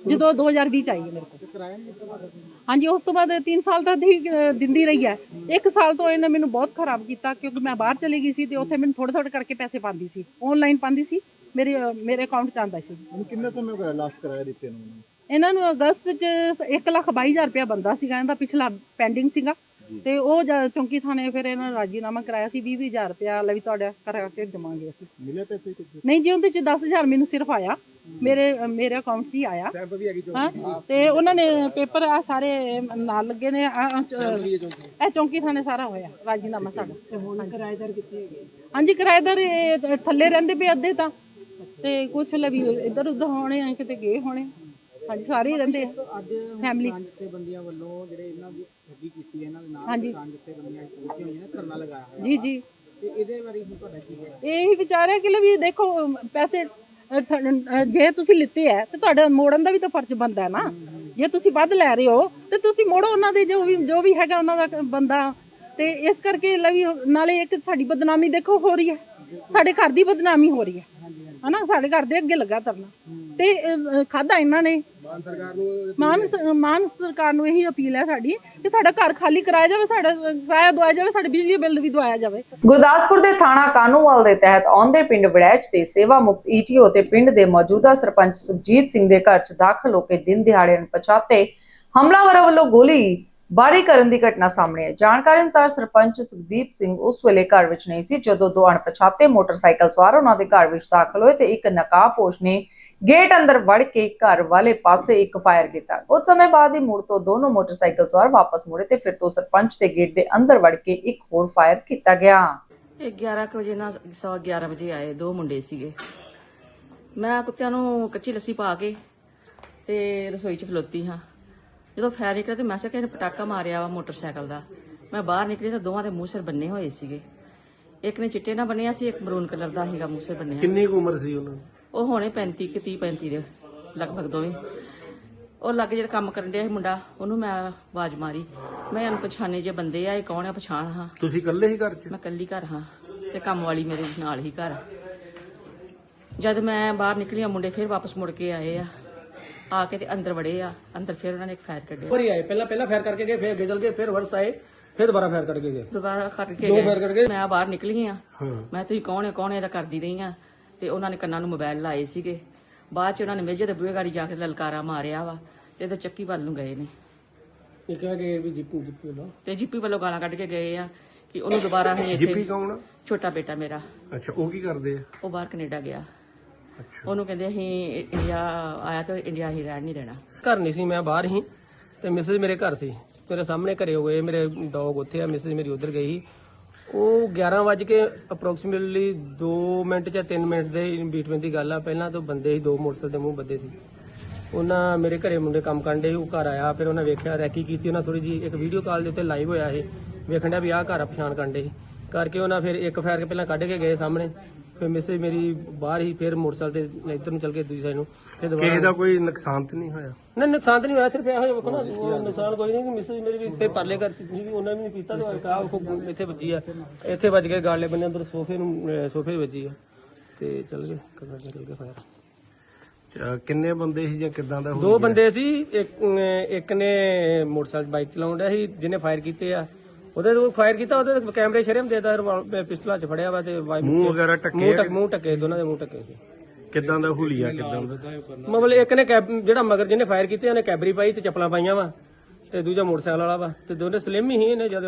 ਜਦੋਂ 2020 ਚ ਆਈ ਮੇਰੇ ਕੋਲ। ਹਾਂਜੀ ਉਸ ਤੋਂ ਬਾਅਦ 3 ਸਾਲ ਤੱਕ ਹੀ ਅਹ, ਦਿੰਦੀ ਰਹੀ ਹੈ। ਇੱਕ ਸਾਲ ਤੋਂ ਇਹਨੇ ਮੈਨੂੰ ਬਹੁਤ ਖਰਾਬ ਕੀਤਾ ਕਿਉਂਕਿ ਮੈਂ ਬਾਹਰ ਚਲੀ ਗਈ ਸੀ ਤੇ ਉੱਥੇ ਮੈਨੂੰ ਥੋੜੇ ਥੋੜੇ ਕਰਕੇ ਪੈਸੇ ਪਾਉਂਦੀ ਸੀ। ਆਨਲਾਈਨ ਪਾਉਂਦੀ ਸੀ। ਮੇਰੇ ਮੇਰੇ ਅਕਾਊਂਟ ਚ ਆਉਂਦਾ ਸੀ। ਹੁਣ ਕਿੰਨਾ ਸਮੇਂ ਹੋ ਗਿਆ ਲਾਸਟ ਕਿਰਾਇਆ ਦਿੱਤੇ ਨੂੰ? ਇਹਨਾਂ ਨੂੰ ਅਗਸਤ ਚ 1 ਲੱਖ 22000 ਰੁਪਇਆ ਬੰਦਾ ਸੀਗਾ। ਇਹਦਾ ਪਿਛਲਾ ਪੈਂਡਿੰਗ ਸੀਗਾ। ਤੇ ਉਹ ਚੌਂਕੀ ਥਾਣੇ ਫਿਰ ਇਹਨਾਂ ਨੇ ਰਾਜੀਨਾਮਾ ਕਰਾਇਆ ਸੀ 20 20000 ਰੁਪਇਆ ਲੈ ਵੀ ਤੁਹਾਡਾ ਕਰਾ ਕੇ ਦੇਵਾਂਗੇ ਅਸੀਂ। ਮਿਲਿਆ ਪੈਸੇ ਕੁਝ ਨਹੀਂ ਜੀ ਉਹਦੇ ਚ 10000 ਮੈਨੂੰ ਸਿਰਫ ਆਇਆ। ਮੇਰੇ ਮੇਰੇ ਅਕਾਊਂਟ 'ਚ ਹੀ ਆਇਆ। ਹਾਂ ਤੇ ਉਹਨਾਂ ਨੇ ਪੇਪਰ ਆ ਸਾਰੇ ਨਾਲ ਲੱਗੇ ਨੇ ਆਹ- ਆਹ ਚ- ਇਹ ਚੌਂਕੀ ਥਾਣੇ ਸਾਰਾ ਹੋਇਆ ਰਾਜੀਨਾਮਾ ਸਾਡਾ। ਤੇ ਹੁਣ ਕਿਰਾਏਦਾਰ ਕਿੱਥੇ ਹੈਗੇ? ਹਾਂਜੀ ਕਿਰਾਏਦਾਰ ਇਹ ਥੱਲੇ ਰਹਿੰਦੇ ਪਏ ਅੱਧੇ ਤਾਂ। ਤੇ ਕੁਛ ਲਵੀ ਇੱਧਰ ਉੱਧਰ ਹੋਣੇ ਆ ਕਿਤੇ ਗਏ ਹੋਣੇ। ਹਾਂਜੀ ਸਾਰੇ ਹੀ ਰਹਿੰਦੇ ਅੱਜ ਫੈਮਿਲੀ ਬੰਦੀਆਂ ਵੱਲੋਂ ਜਿਹੜੇ ਇਹਨਾਂ ਦੀ ਠੱਗੀ ਕੀਤੀ ਹੈ ਇਹਨਾਂ ਦੇ ਨਾਲ ਹਾਂਜੀ। ਜਿੱਥੇ ਬੰਦੀਆਂ ਪਹੁੰਚੀਆਂ ਹੋਈਆਂ ਨੇ ਧਰਨਾ ਲਗਾਇਆ ਹੋਇਆ ਜੀ ਜੀ। ਤੇ ਇਹਦੇ ਬਾਰੇ ਹੁਣ ਤੁਹਾਡਾ ਕੀ ਹੈ ਇਹ ਵਿਚਾਰਿਆ ਕਿ ਵੀ ਦੇਖੋ ਪੈਸੇ ਅ, ਅ, ਜੇ ਤੁਸੀਂ ਲਿੱਤੇ ਹੈ ਤੇ ਤੁਹਾਡਾ ਮੋੜਨ ਦਾ ਵੀ ਤਾਂ ਫਰਜ਼ ਬਣਦਾ ਹੈ ਨਾ। ਜੇ ਤੁਸੀਂ ਵੱਧ ਲੈ ਰਹੇ ਹੋ ਤੇ ਤੁਸੀਂ ਮੋੜੋ ਉਹਨਾਂ ਦੇ ਜੋ ਵੀ ਜੋ ਵੀ ਹੈਗਾ ਉਹਨਾਂ ਦਾ ਕ- ਬੰਦਾ। ਤੇ ਇਸ ਕਰਕੇ ਲਵੀ ਨਾਲੇ ਇੱਕ ਸਾਡੀ ਬਦਨਾਮੀ ਦੇਖੋ ਹੋ ਰਹੀ ਹੈ। ਸਾਡੇ ਘਰ ਦੀ ਬਦਨਾਮੀ ਹੋ ਰਹੀ ਹੈ। ਹਨਾ ਸਾਡੇ ਘਰ ਦੇ ਅੱਗੇ ਲੱਗਾ ਤਰਨਾ ਤੇ ਖਾਦਾ ਇਹਨਾਂ ਨੇ। ਮਾਨ ਸ- ਮਾਨ ਸਰਕਾਰ ਨੂੰ ਇਹੀ ਅਪੀਲ ਹੈ ਸਾਡੀ ਕਿ ਸਾਡਾ ਘਰ ਖਾਲੀ ਕਰਾਇਆ ਜਾਵੇ ਸਾਡਾ ਕਿਰਾਇਆ ਦਵਾਇਆ ਜਾਵੇ ਸਾਡੇ ਬਿਜਲੀ ਬਿੱਲ ਵੀ ਦਵਾਇਆ ਜਾਵੇ। ਗੁਰਦਾਸਪੁਰ ਦੇ ਥਾਣਾ ਕਾਨੂੰਵਾਲ ਦੇ ਤਹਿਤ ਆਉਂਦੇ ਪਿੰਡ ਵੜੈਚ ਦੇ ਸੇਵਾ ਮੁਕਤ ਈਟੀਓ ਤੇ ਪਿੰਡ ਦੇ ਮੌਜੂਦਾ ਸਰਪੰਚ ਸੁਖਜੀਤ ਸਿੰਘ ਦੇ ਘਰ 'ਚ ਦਾਖਲ ਹੋ ਕੇ ਦਿਨ ਦਿਹਾੜੇ ਅਣਪਛਾਤੇ ਹਮਲਾਵਰਾਂ ਵੱਲੋਂ ਗੋਲੀ ਬਾਰੀ ਕਰਨ ਦੀ ਘਟਨਾ ਸਾਹਮਣੇ ਹੈ ਜਾਣਕਾਰੀ ਅਨੁਸਾਰ ਸਰਪੰਚ ਸੁਖਦੀਪ ਸਿੰਘ ਉਸ ਵੇਲੇ ਘਰ ਵਿੱਚ ਨਹੀਂ ਸੀ ਜਦੋਂ ਦੋ ਅਣਪਛਾਤੇ ਮੋਟਰਸਾਈਕਲ ਸਵਾਰ ਉਹਨਾਂ ਦੇ ਘਰ ਵਿੱਚ ਦਾਖਲ ਹੋਏ ਤੇ ਇੱਕ ਨਕਾਬਪੋਸ਼ ਨੇ ਗੇਟ ਅੰਦਰ ਵੜ ਕੇ ਘਰ ਵਾਲੇ ਪਾਸੇ ਇੱਕ ਫਾਇਰ ਕੀਤਾ। ਕੁਝ ਸਮੇਂ ਬਾਅਦ ਹੀ ਮੁੜ ਤੋਂ ਦੋਨੋਂ ਮੋਟਰਸਾਈਕਲ ਸਵਾਰ ਵਾਪਸ ਮੁੜੇ ਤੇ ਫਿਰ ਤੋਂ ਸਰਪੰਚ ਦੇ ਗੇਟ ਦੇ ਅੰਦਰ ਵੜ ਕੇ ਇੱਕ ਹੋਰ ਫਾਇਰ ਕੀਤਾ ਗਿਆ। ਇਹ 11 ਕੁ ਵਜੇ ਨਾਲ ਸਵਾ 11 ਵਜੇ ਆਏ ਦੋ ਮੁੰਡੇ ਸੀਗੇ। ਮੈਂ ਕੁੱਤਿਆਂ ਨੂੰ ਕੱਚੀ ਲੱਸੀ ਪਾ ਕੇ ਤੇ ਰਸੋਈ 'ਚ ਖਲੋਤੀ ਹਾਂ। ਜਦੋਂ ਫਾਇਰ ਨਿਕਲਿਆ ਤੇ ਮੈਂ ਕਿਹਾ ਕਿ ਇਹਨੇ ਪਟਾਕਾ ਮਾਰਿਆ ਵਾ ਮੋਟਰਸਾਈਕਲ ਦਾ। ਮੈਂ ਬਾਹਰ ਨਿਕਲੀ ਤਾਂ ਦੋਵਾਂ ਦੇ ਮੂੰਹ ਸਿਰ ਬੰਨੇ ਹੋਏ ਸੀਗੇ। ਇੱਕ ਨੇ ਚਿੱਟੇ ਨਾਲ ਬੰਨਿਆ ਸੀ ਇੱਕ ਮਰੂਨ ਕਲਰ ਦਾ ਸੀਗਾ ਮੂੰਹ ਸਿਰ ਬੰਨਿਆ। ਕਿੰਨੀ ਕੁ ਉਮਰ ਸੀ ਉਹਨਾਂ ਦੀ? ਉਹ ਹੋਣੇ 35 ਕਿ 30 35 ਦੇ ਲਗਭਗ ਦੋਵੇਂ। ਉਹ ਲੱਗ ਜਿਹੜਾ ਕੰਮ ਕਰਨ ਡਿਆ ਸੀ ਮੁੰਡਾ ਉਹਨੂੰ ਮੈਂ ਆਵਾਜ਼ ਮਾਰੀ। ਮੈਂ ਅਣਪਛਾਣੇ ਜੇ ਬੰਦੇ ਆ ਇਹ ਕੌਣ ਆ ਪਛਾਣ ਹਾਂ। ਤੁਸੀਂ ਇਕੱਲੇ ਹੀ ਘਰ 'ਚ? ਮੈਂ ਕੱਲੀ ਘਰ ਹਾਂ ਤੇ ਕੰਮ ਵਾਲੀ ਮੇਰੇ ਨਾਲ ਹੀ ਘਰ ਜਦ ਮੈਂ ਬਾਹਰ ਨਿਕਲੀ ਆ ਮੁੰਡੇ ਫਿਰ ਵਾਪਸ ਮੁੜ ਕੇ ਆਏ ਆ। ਆ ਕੇ ਤੇ ਅੰਦਰ ਵੜੇ ਆ ਅੰਦਰ ਫਿਰ ਉਹਨਾਂ ਨੇ ਇੱਕ ਫਾਇਰ ਕੱਢਿਆ। ਵਾਰੀ ਆਏ ਪਹਿਲਾਂ ਪਹਿਲਾਂ ਫਾਇਰ ਕਰਕੇ ਗਏ ਫਿਰ ਅੱਗੇ ਚਲ ਗਏ ਫਿਰ ਵਰਸ ਆਏ ਫਿਰ ਦੁਬਾਰਾ ਫਾਇਰ ਕਰਕੇ ਗਏ। ਦੁਬਾਰਾ ਕਰਕੇ ਦੋ ਗਏ। ਫਾਇਰ ਕਰਕੇ? ਮੈਂ ਬਾਹਰ ਨਿਕਲੀ ਆ। ਮੈਂ ਤੁਸੀਂ ਕੌਣ ਹੈ ਕੌਣ ਹੈ ਇਹਦਾ ਕਰਦੀ ਰਹੀ ਆ ਤੇ ਉਹਨਾਂ ਨੇ ਕੰਨਾਂ ਨੂੰ ਮੋਬਾਈਲ ਲਾਏ ਸੀਗੇ। ਬਾਅਦ ਚ ਉਹਨਾਂ ਨੇ ਮੇਜੇ ਦੇ ਬੂਹੇ ਗਾੜੀ ਜਾ ਕੇ ਲਲਕਾਰਾ ਮਾਰਿਆ ਵਾ ਤੇ ਇਹ ਚੱਕੀ ਵੱਲ ਨੂੰ ਗਏ ਨੇ। ਇਹ ਕਹਿ ਗਏ ਵੀ ਜਿੱਪੂ ਜਿੱਪੂ ਲੋ ਤੇ ਜੀਪੀ ਵੱਲੋਂ ਗਾਲਾਂ ਕੱਢ ਕੇ ਗਏ ਆ ਕਿ ਉਹਨੂੰ ਦੁਬਾਰਾ ਇੱਥੇ ਜਿੱਪੀ ਕੌਣ ਆ? ਛੋਟਾ ਬੇਟਾ ਮੇਰਾ। ਅੱਛਾ ਉਹ ਕੀ ਕਰਦੇ ਆ? ਉਹ ਬਾਹਰ ਕੈਨੇਡਾ ਗਿਆ। ਉਹਨੂੰ ਕਹਿੰਦੇ ਅਸੀਂ ਇੰਡੀਆ ਆਇਆ ਤਾਂ ਇੰਡੀਆ ਹੀ ਰਹਿਣ ਨਹੀਂ ਦੇਣਾ। ਘਰ ਨਹੀਂ ਸੀ ਮੈਂ ਬਾਹਰ ਹੀ ਤੇ ਮਿਸਿਸ ਮੇਰੇ ਘਰ ਸੀ। ਮੇਰੇ ਸਾਹਮਣੇ ਘਰੇ ਹੋਏ ਮੇਰੇ ਡੌਗ ਉੱਥੇ ਆ ਮਿਸਿਸ ਮੇਰੀ ਉਧਰ ਗਈ ਉਹ 11 ਵਜੇ ਕੇ ਅਪਰੋਕਸੀਮੇਟਲੀ 2 ਮਿੰਟ ਜਾਂ 3 ਮਿੰਟ ਦੇ ਬੀਟਵੀਨ ਦੀ ਗੱਲ ਆ। ਪਹਿਲਾਂ ਤੋਂ ਬੰਦੇ ਹੀ ਦੋ ਮੋਟਰਸਾਈਕਲ ਦੇ ਮੂੰਹ ਬੱਦੇ ਸੀ। ਉਹਨਾਂ ਮੇਰੇ ਘਰੇ ਮੁੰਡੇ ਕੰਮ ਕਰਨ ਦੇ ਉਹ ਘਰ ਆਇਆ। ਫਿਰ ਉਹਨਾਂ ਵੇਖਿਆ, ਰੈਕੀ ਕੀਤੀ, ਉਹਨਾਂ ਥੋੜੀ ਜੀ ਇੱਕ ਵੀਡੀਓ ਕਾਲ ਦੇ ਉੱਤੇ ਲਾਈਵ ਹੋਇਆ ਇਹ। ਵੇਖਣ ਡਿਆ ਵੀ ਆਹ ਘਰ ਆ ਪਛਾਣ ਕਰਨ ਦੇ ਕਰਕੇ ਉਹਨਾਂ ਫਿਰ ਇੱਕ ਫੈਰ ਕੇ ਪਹਿਲਾਂ ਕੱਢ ਕੇ ਗਏ ਸਾਹਮਣੇ। ਫਿਰ ਮਿਸੇ ਮੇਰੀ ਬਾਹਰ ਹੀ ਫਿਰ ਮੋਟਰਸਾਈਕਲ ਤੇ ਇੱਧਰ ਨੂੰ ਚੱਲ ਕੇ ਦੂਜੀ ਸਾਈਡ ਨੂੰ ਫਿਰ ਦੁਬਾਰਾ ਕਿਸੇ ਦਾ ਕੋਈ ਨੁਕਸਾਨ ਤੇ ਨਹੀਂ ਹੋਇਆ? ਨਹੀਂ ਨੁਕਸਾਨ ਤਾਂ ਨਹੀਂ ਹੋਇਆ ਸਿਰਫ ਇਹੋ ਜਿਹਾ ਵੇਖੋ ਨਾ ਉਹ ਨੁਕਸਾਨ ਕੋਈ ਨਹੀਂ ਮਿਸੇਜ ਮੇਰੀ ਵੀ ਇੱਥੇ ਪਰਲੇ ਘਰ ਸੀ ਵੀ ਉਹਨਾਂ ਵੀ ਨਹੀਂ ਪੀਤਾ ਤੇ ਆਹ ਇੱਥੇ ਵੱਜੀ ਆ ਇੱਥੇ ਵੱਜ ਕੇ ਗਾਲੇ ਬੰਨੇ ਅੰਦਰ ਸੋਫੇ ਨੂੰ ਸੋਫੇ 'ਚ ਵੱਜੀ ਆ ਤੇ ਚੱਲ ਗਏ ਕਦਰ ਚੱਲ ਗਏ ਫਾਇਰ ਚ- ਕਿੰਨੇ ਬੰਦੇ ਸੀ ਜਾਂ ਕਿਦਾਂ ਦਾ ਦੋ ਬੰਦੇ ਸੀ ਇੱਕ ਇੱਕ ਨੇ ਮੋਟਰਸਾਈਕਲ ਬਾਈਕ ਚਲਾਉਣ ਡਿਆ ਸੀ ਜਿਹਨੇ ਫਾਇਰ ਕੀਤੇ ਆ ਉਹਦੇ ਤੋਂ ਫਾਇਰ ਕੀਤਾ ਉਹਦੇ ਤੇ ਕੈਮਰੇ ਸ਼ਰਮ ਦੇਦਾ ਪਿਸਤਲਾ ਚ ਫੜਿਆ ਵਾ ਤੇ ਵਾਈ ਮੂੰਹ ਵਗੈਰਾ ਢੱਕੇ ਮੂੰਹ ਢੱਕੇ ਦੋਨਾਂ ਦੇ ਮੂੰਹ ਢੱਕੇ ਸੀ। ਕਿਦਾਂ ਦਾ ਹੁਲੀਆ ਕਿਦਾਂ ਦਾ? ਮਤਲਬ ਇੱਕ ਨੇ ਕੈਬ ਜਿਹੜਾ ਮਗਰ ਜਿਹਨੇ ਫਾਇਰ ਕੀਤੇ ਉਹਨੇ ਕੈਬਰੀ ਪਾਈ ਤੇ ਚੱਪਲਾਂ ਪਾਈਆਂ ਵਾ ਤੇ ਦੂਜਾ ਮੋਟਰਸਾਈਕਲ ਵਾਲਾ ਵਾ ਤੇ ਦੋਨੇ ਸਲਿਮ ਹੀ ਇਹਨੇ ਜਦ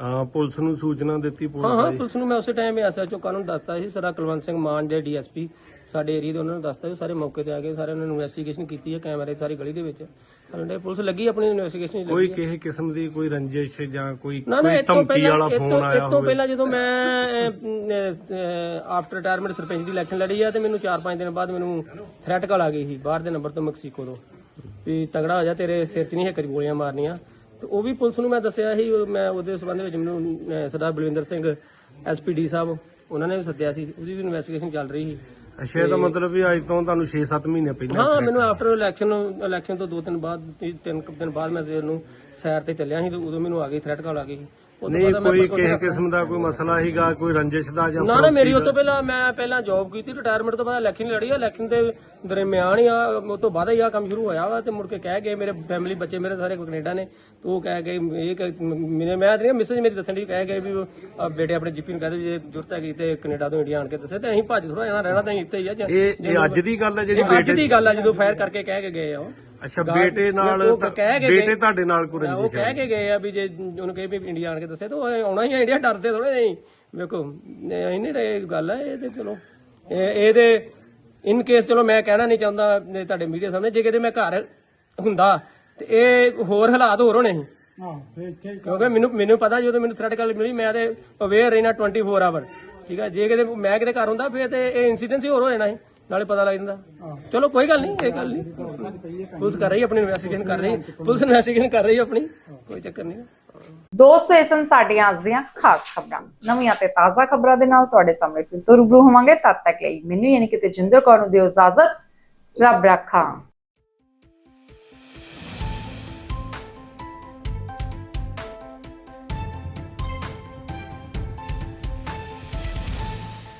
ਹਾਂ ਪੁਲਿਸ ਨੂੰ ਸੂਚਨਾ ਦਿੱਤੀ ਹਾਂ ਪੁਲਿਸ ਹਾਂ ਪੁਲਿਸ ਨੂੰ ਮੈਂ ਉਸੇ ਟਾਈਮ ਐਸਐਚਓ ਕਾਨੂੰਨ ਦੱਸਤਾ ਸੀ ਸਰਾ ਕੁਲਵੰਤ ਸਿੰਘ ਮਾਨ ਦੇ ਡੀਐਸਪੀ ਸਾਡੇ ਏਰੀਆ ਦੇ ਉਹਨਾਂ ਨੂੰ ਦੱਸਤਾ ਸੀ ਸਾਰੇ ਮੌਕੇ ਤੇ ਆ ਗਏ ਸਾਰੇ ਉਹਨਾਂ ਨੇ ਇਨਵੈਸਟੀਗੇਸ਼ਨ ਕੀਤੀ ਹੈ ਕੈਮਰੇ ਸਾਰੀ ਗਲੀ ਦੇ ਵਿੱਚ। ਸਾਡੇ ਪੁਲਿਸ ਲੱਗੀ ਆਪਣੀ ਇਨਵੈਸਟੀਗੇਸ਼ਨ ਕੋਈ। ਕਿਸੇ ਕਿਸਮ ਦੀ ਕੋਈ ਰੰਜਿਸ਼ ਜਾਂ ਕੋਈ ਕੋਈ ਤੋਂ ਧਮਕੀ ਵਾਲਾ ਫੋਨ ਤੋਂ ਆਇਆ ਇਹ ਤੋਂ ਹੋਵੇ। ਪਹਿਲਾਂ ਜਦੋਂ ਮੈਂ ਆਫਟਰ ਰਿਟਾਇਰਮੈਂਟ ਸਰਪੰਚ ਦੀ ਇਲੈਕਸ਼ਨ ਲੜੀ ਆ ਤੇ ਮੈਨੂੰ 4-5 ਦਿਨ ਬਾਅਦ ਮੈਨੂੰ ਥ੍ਰੈਟ ਕਾਲ ਆ ਗਈ ਸੀ ਬਾਹਰ ਦੇ ਨੰਬਰ ਤੋਂ ਮੈਕਸੀਕੋ ਤੋਂ ਵੀ ਤਗੜਾ ਹੋ ਜਾ ਤੇਰੇ ਸਿਰ 'ਚ ਨਹੀਂ ਹੈ ਕਰੀ ਗੋਲੀਆਂ ਮਾਰਨੀਆਂ। ਤੇ ਉਹ ਵੀ ਪੁਲਿਸ ਨੂੰ ਮੈਂ ਦੱਸਿਆ ਸੀ ਮੈਂ ਉਹਦੇ ਸੰਬੰਧ ਵਿੱਚ ਮੈਨੂੰ Sardar Balwinder Singh S P D Sahib ਉਹਨਾਂ ਨੇ ਵੀ ਸੱਦਿਆ ਸੀ ਉਹਦੀ ਵੀ ਇਨਵੈਸਟੀਗੇਸ਼ਨ ਚੱਲ ਰਹੀ ਸੀ। ਅੱਛਾ ਇਹਦਾ ਮਤਲਬ ਵੀ ਅੱਜ ਤੋਂ ਤੁਹਾਨੂੰ 6-7 ਮਹੀਨੇ ਪਹਿਲਾਂ ਹਾਂ ਮੈਨੂੰ ਆਫਟਰ ਇਲੈਕਸ਼ਨ ਇਲੈਕਸ਼ਨ ਤੋਂ ਦੋ ਦਿਨ ਬਾਅਦ ਤੀ- ਤਿੰਨ ਕੁ ਦਿਨ ਬਾਅਦ ਮੈਂ ਸਵੇਰ ਨੂੰ ਸੈਰ ਤੇ ਚੱਲਿਆ ਸੀ ਤੇ ਉਦੋਂ ਮੈਨੂੰ ਆ ਗਈ ਥ੍ਰੈਟ ਕਾਲ ਆ ਗਈ ਨਹੀਂ ਕੋਈ ਕਿਸੇ ਕਿਸਮ ਦਾ ਕੋਈ ਮਸਲਾ ਸੀਗਾ ਕੋਈ ਰੰਜਿਸ਼ ਦਾ ਜਾਂ ਨਾ ਨਾ ਮੇਰੀ ਉਹ ਫਰੋਖਤੀ ਤੋਂ ਪਹਿਲਾਂ ਮੈਂ ਪਹਿਲਾਂ ਜੌਬ ਕੀਤੀ ਰਿਟਾਇਰਮੈਂਟ ਤੋਂ ਬਾਅਦ ਇਲੈਕਸ਼ਨ ਲੜੀ ਆ ਇਲੈਕਸ਼ਨ ਦੇ ਦਰਮਿਆਨ ਹੀ ਆ ਉਹ ਤੋਂ ਬਾਅਦ ਹੀ ਆ ਕੰਮ ਸ਼ੁਰੂ ਹੋਇਆ ਵਾ ਤੇ ਮੁੜ ਕੇ ਕਹਿ ਗਏ ਮੇਰੇ ਫੈਮਿਲੀ ਬੱਚੇ ਮੇਰੇ ਸਾਰੇ ਕੈਨੇਡਾ ਨੇ ਤੇ ਉਹ ਕਹਿ ਗਏ ਇਹ ਮੇਰੇ ਮੈਂ ਤੇ ਮਿਸਜ ਮੇਰੀ ਦੱਸਣ ਦੀ ਕਹਿ ਗਏ ਵੀ ਬੇਟੇ ਆਪਣੇ ਜੀਪੀ ਨੂੰ ਕਹਦੇ ਜੇ ਜ਼ਰੂਰਤ ਹੈਗੀ ਤੇ ਕੈਨੇਡਾ ਤੋਂ ਇੰਡੀਆ ਆਣ ਕੇ ਦੱਸੇ ਤੇ ਅਸੀਂ ਭੱਜ ਥੋੜਾ ਜਾਣਾ ਰਹਿਣਾ ਤਾਂ ਇੱਥੇ ਹੀ ਆ ਇਹ ਅੱਜ ਦੀ ਗੱਲ ਹੈ ਜਿਹੜੀ ਅੱਜ ਦੀ ਗੱਲ ਆ ਜਦੋਂ ਫਾਇਰ ਕਰਕੇ ਕਹਿ ਕੇ ਗਏ ਆ ਉਹ। ਅੱਛਾ ਬੇਟੇ ਨਾਲ ਉਹ ਕਹਿ ਕੇ ਬੇਟੇ ਤੁਹਾਡੇ ਨਾਲ ਕੋਈ ਉਹ ਕਹਿ ਕੇ ਗਏ ਆ ਵੀ ਜੇ ਉਹਨੂੰ ਕਹੇ ਵੀ ਇੰਡੀਆ ਆਣ ਕੇ ਦੱਸੇ ਤਾਂ ਉਹ ਆਉਣਾ ਹੀ ਆ ਇੰਡੀਆ ਡਰਦੇ ਥੋੜੇ ਨਹੀਂ ਵੇਖੋ ਇਹ ਨਹੀਂ ਇਹ ਗੱਲ ਹੈ ਇਹ ਤੇ ਚਲੋ। ਇਹ ਇਹਦੇ ਇਨ ਕੇਸ ਚਲੋ ਮੈਂ ਕਹਿਣਾ ਨਹੀਂ ਚਾਹੁੰਦਾ ਤੁਹਾਡੇ ਮੀਡੀਆ ਸਾਹਮਣੇ ਜੇ ਕਿਤੇ ਮੈਂ ਘਰ ਹੁੰਦਾ ਤੇ ਇਹ ਹੋਰ ਹਾਲਾਤ ਹੋਰ ਹੋਣੇ ਸੀ। ਕਿਉਂਕਿ ਮੈਨੂੰ ਮੈਨੂੰ ਪਤਾ ਜਦੋਂ ਮੈਨੂੰ ਥ੍ਰੈਟ ਕਾਲ ਮਿਲੀ ਮੈਂ ਤੇ ਅਵੇਅਰ ਰਹਿਣਾ 24 ਆਵਰ ਠੀਕ ਹੈ ਜੇ ਕਿਤੇ ਮੈਂ ਕਿਤੇ ਘਰ ਹੁੰਦਾ ਫਿਰ ਤੇ ਇਹ ਇਨਸੀਡੈਂਟ ਹੀ ਹੋਰ ਹੋ ਜਾਣਾ ਸੀ। ਨਾਲੇ ਪਤਾ ਲੱਗ ਜਾਂਦਾ। ਚਲੋ ਕੋਈ ਗੱਲ ਨਹੀਂ, ਇਹ ਗੱਲ ਨਹੀਂ। ਪੁਲਿਸ ਕਰ ਰਹੀ ਆਪਣੀ ਇਨਵੈਸਟੀਗੇਸ਼ਨ ਕਰ ਰਹੀ ਪੁਲਿਸ ਇਨਵੈਸਟੀਗੇਸ਼ਨ ਕਰ ਰਹੀ ਆਪਣੀ। ਕੋਈ ਚੱਕਰ ਨਹੀਂ। ਦੋਸਤੋ ਇਹ ਸਨ ਸਾਡੀਆਂ ਅੱਜ ਦੀਆਂ ਖਾਸ ਖਬਰਾਂ। ਨਵੀਆਂ ਤੇ ਤਾਜ਼ਾ ਖਬਰਾਂ ਦੇ ਨਾਲ ਤੁਹਾਡੇ ਸਾਹਮਣੇ ਫਿਰ ਤੋਂ ਰੂਬਰੂ ਹੋਵਾਂਗੇ। ਤਦ ਤੱਕ ਲਈ ਮੈਨੂੰ ਯਾਨੀ ਕਿ ਤੇਜਿੰਦਰ ਕੌਰ ਨੂੰ ਦਿਓ ਇਜਾਜ਼ਤ। ਰੱਬ ਰਾਖਾ।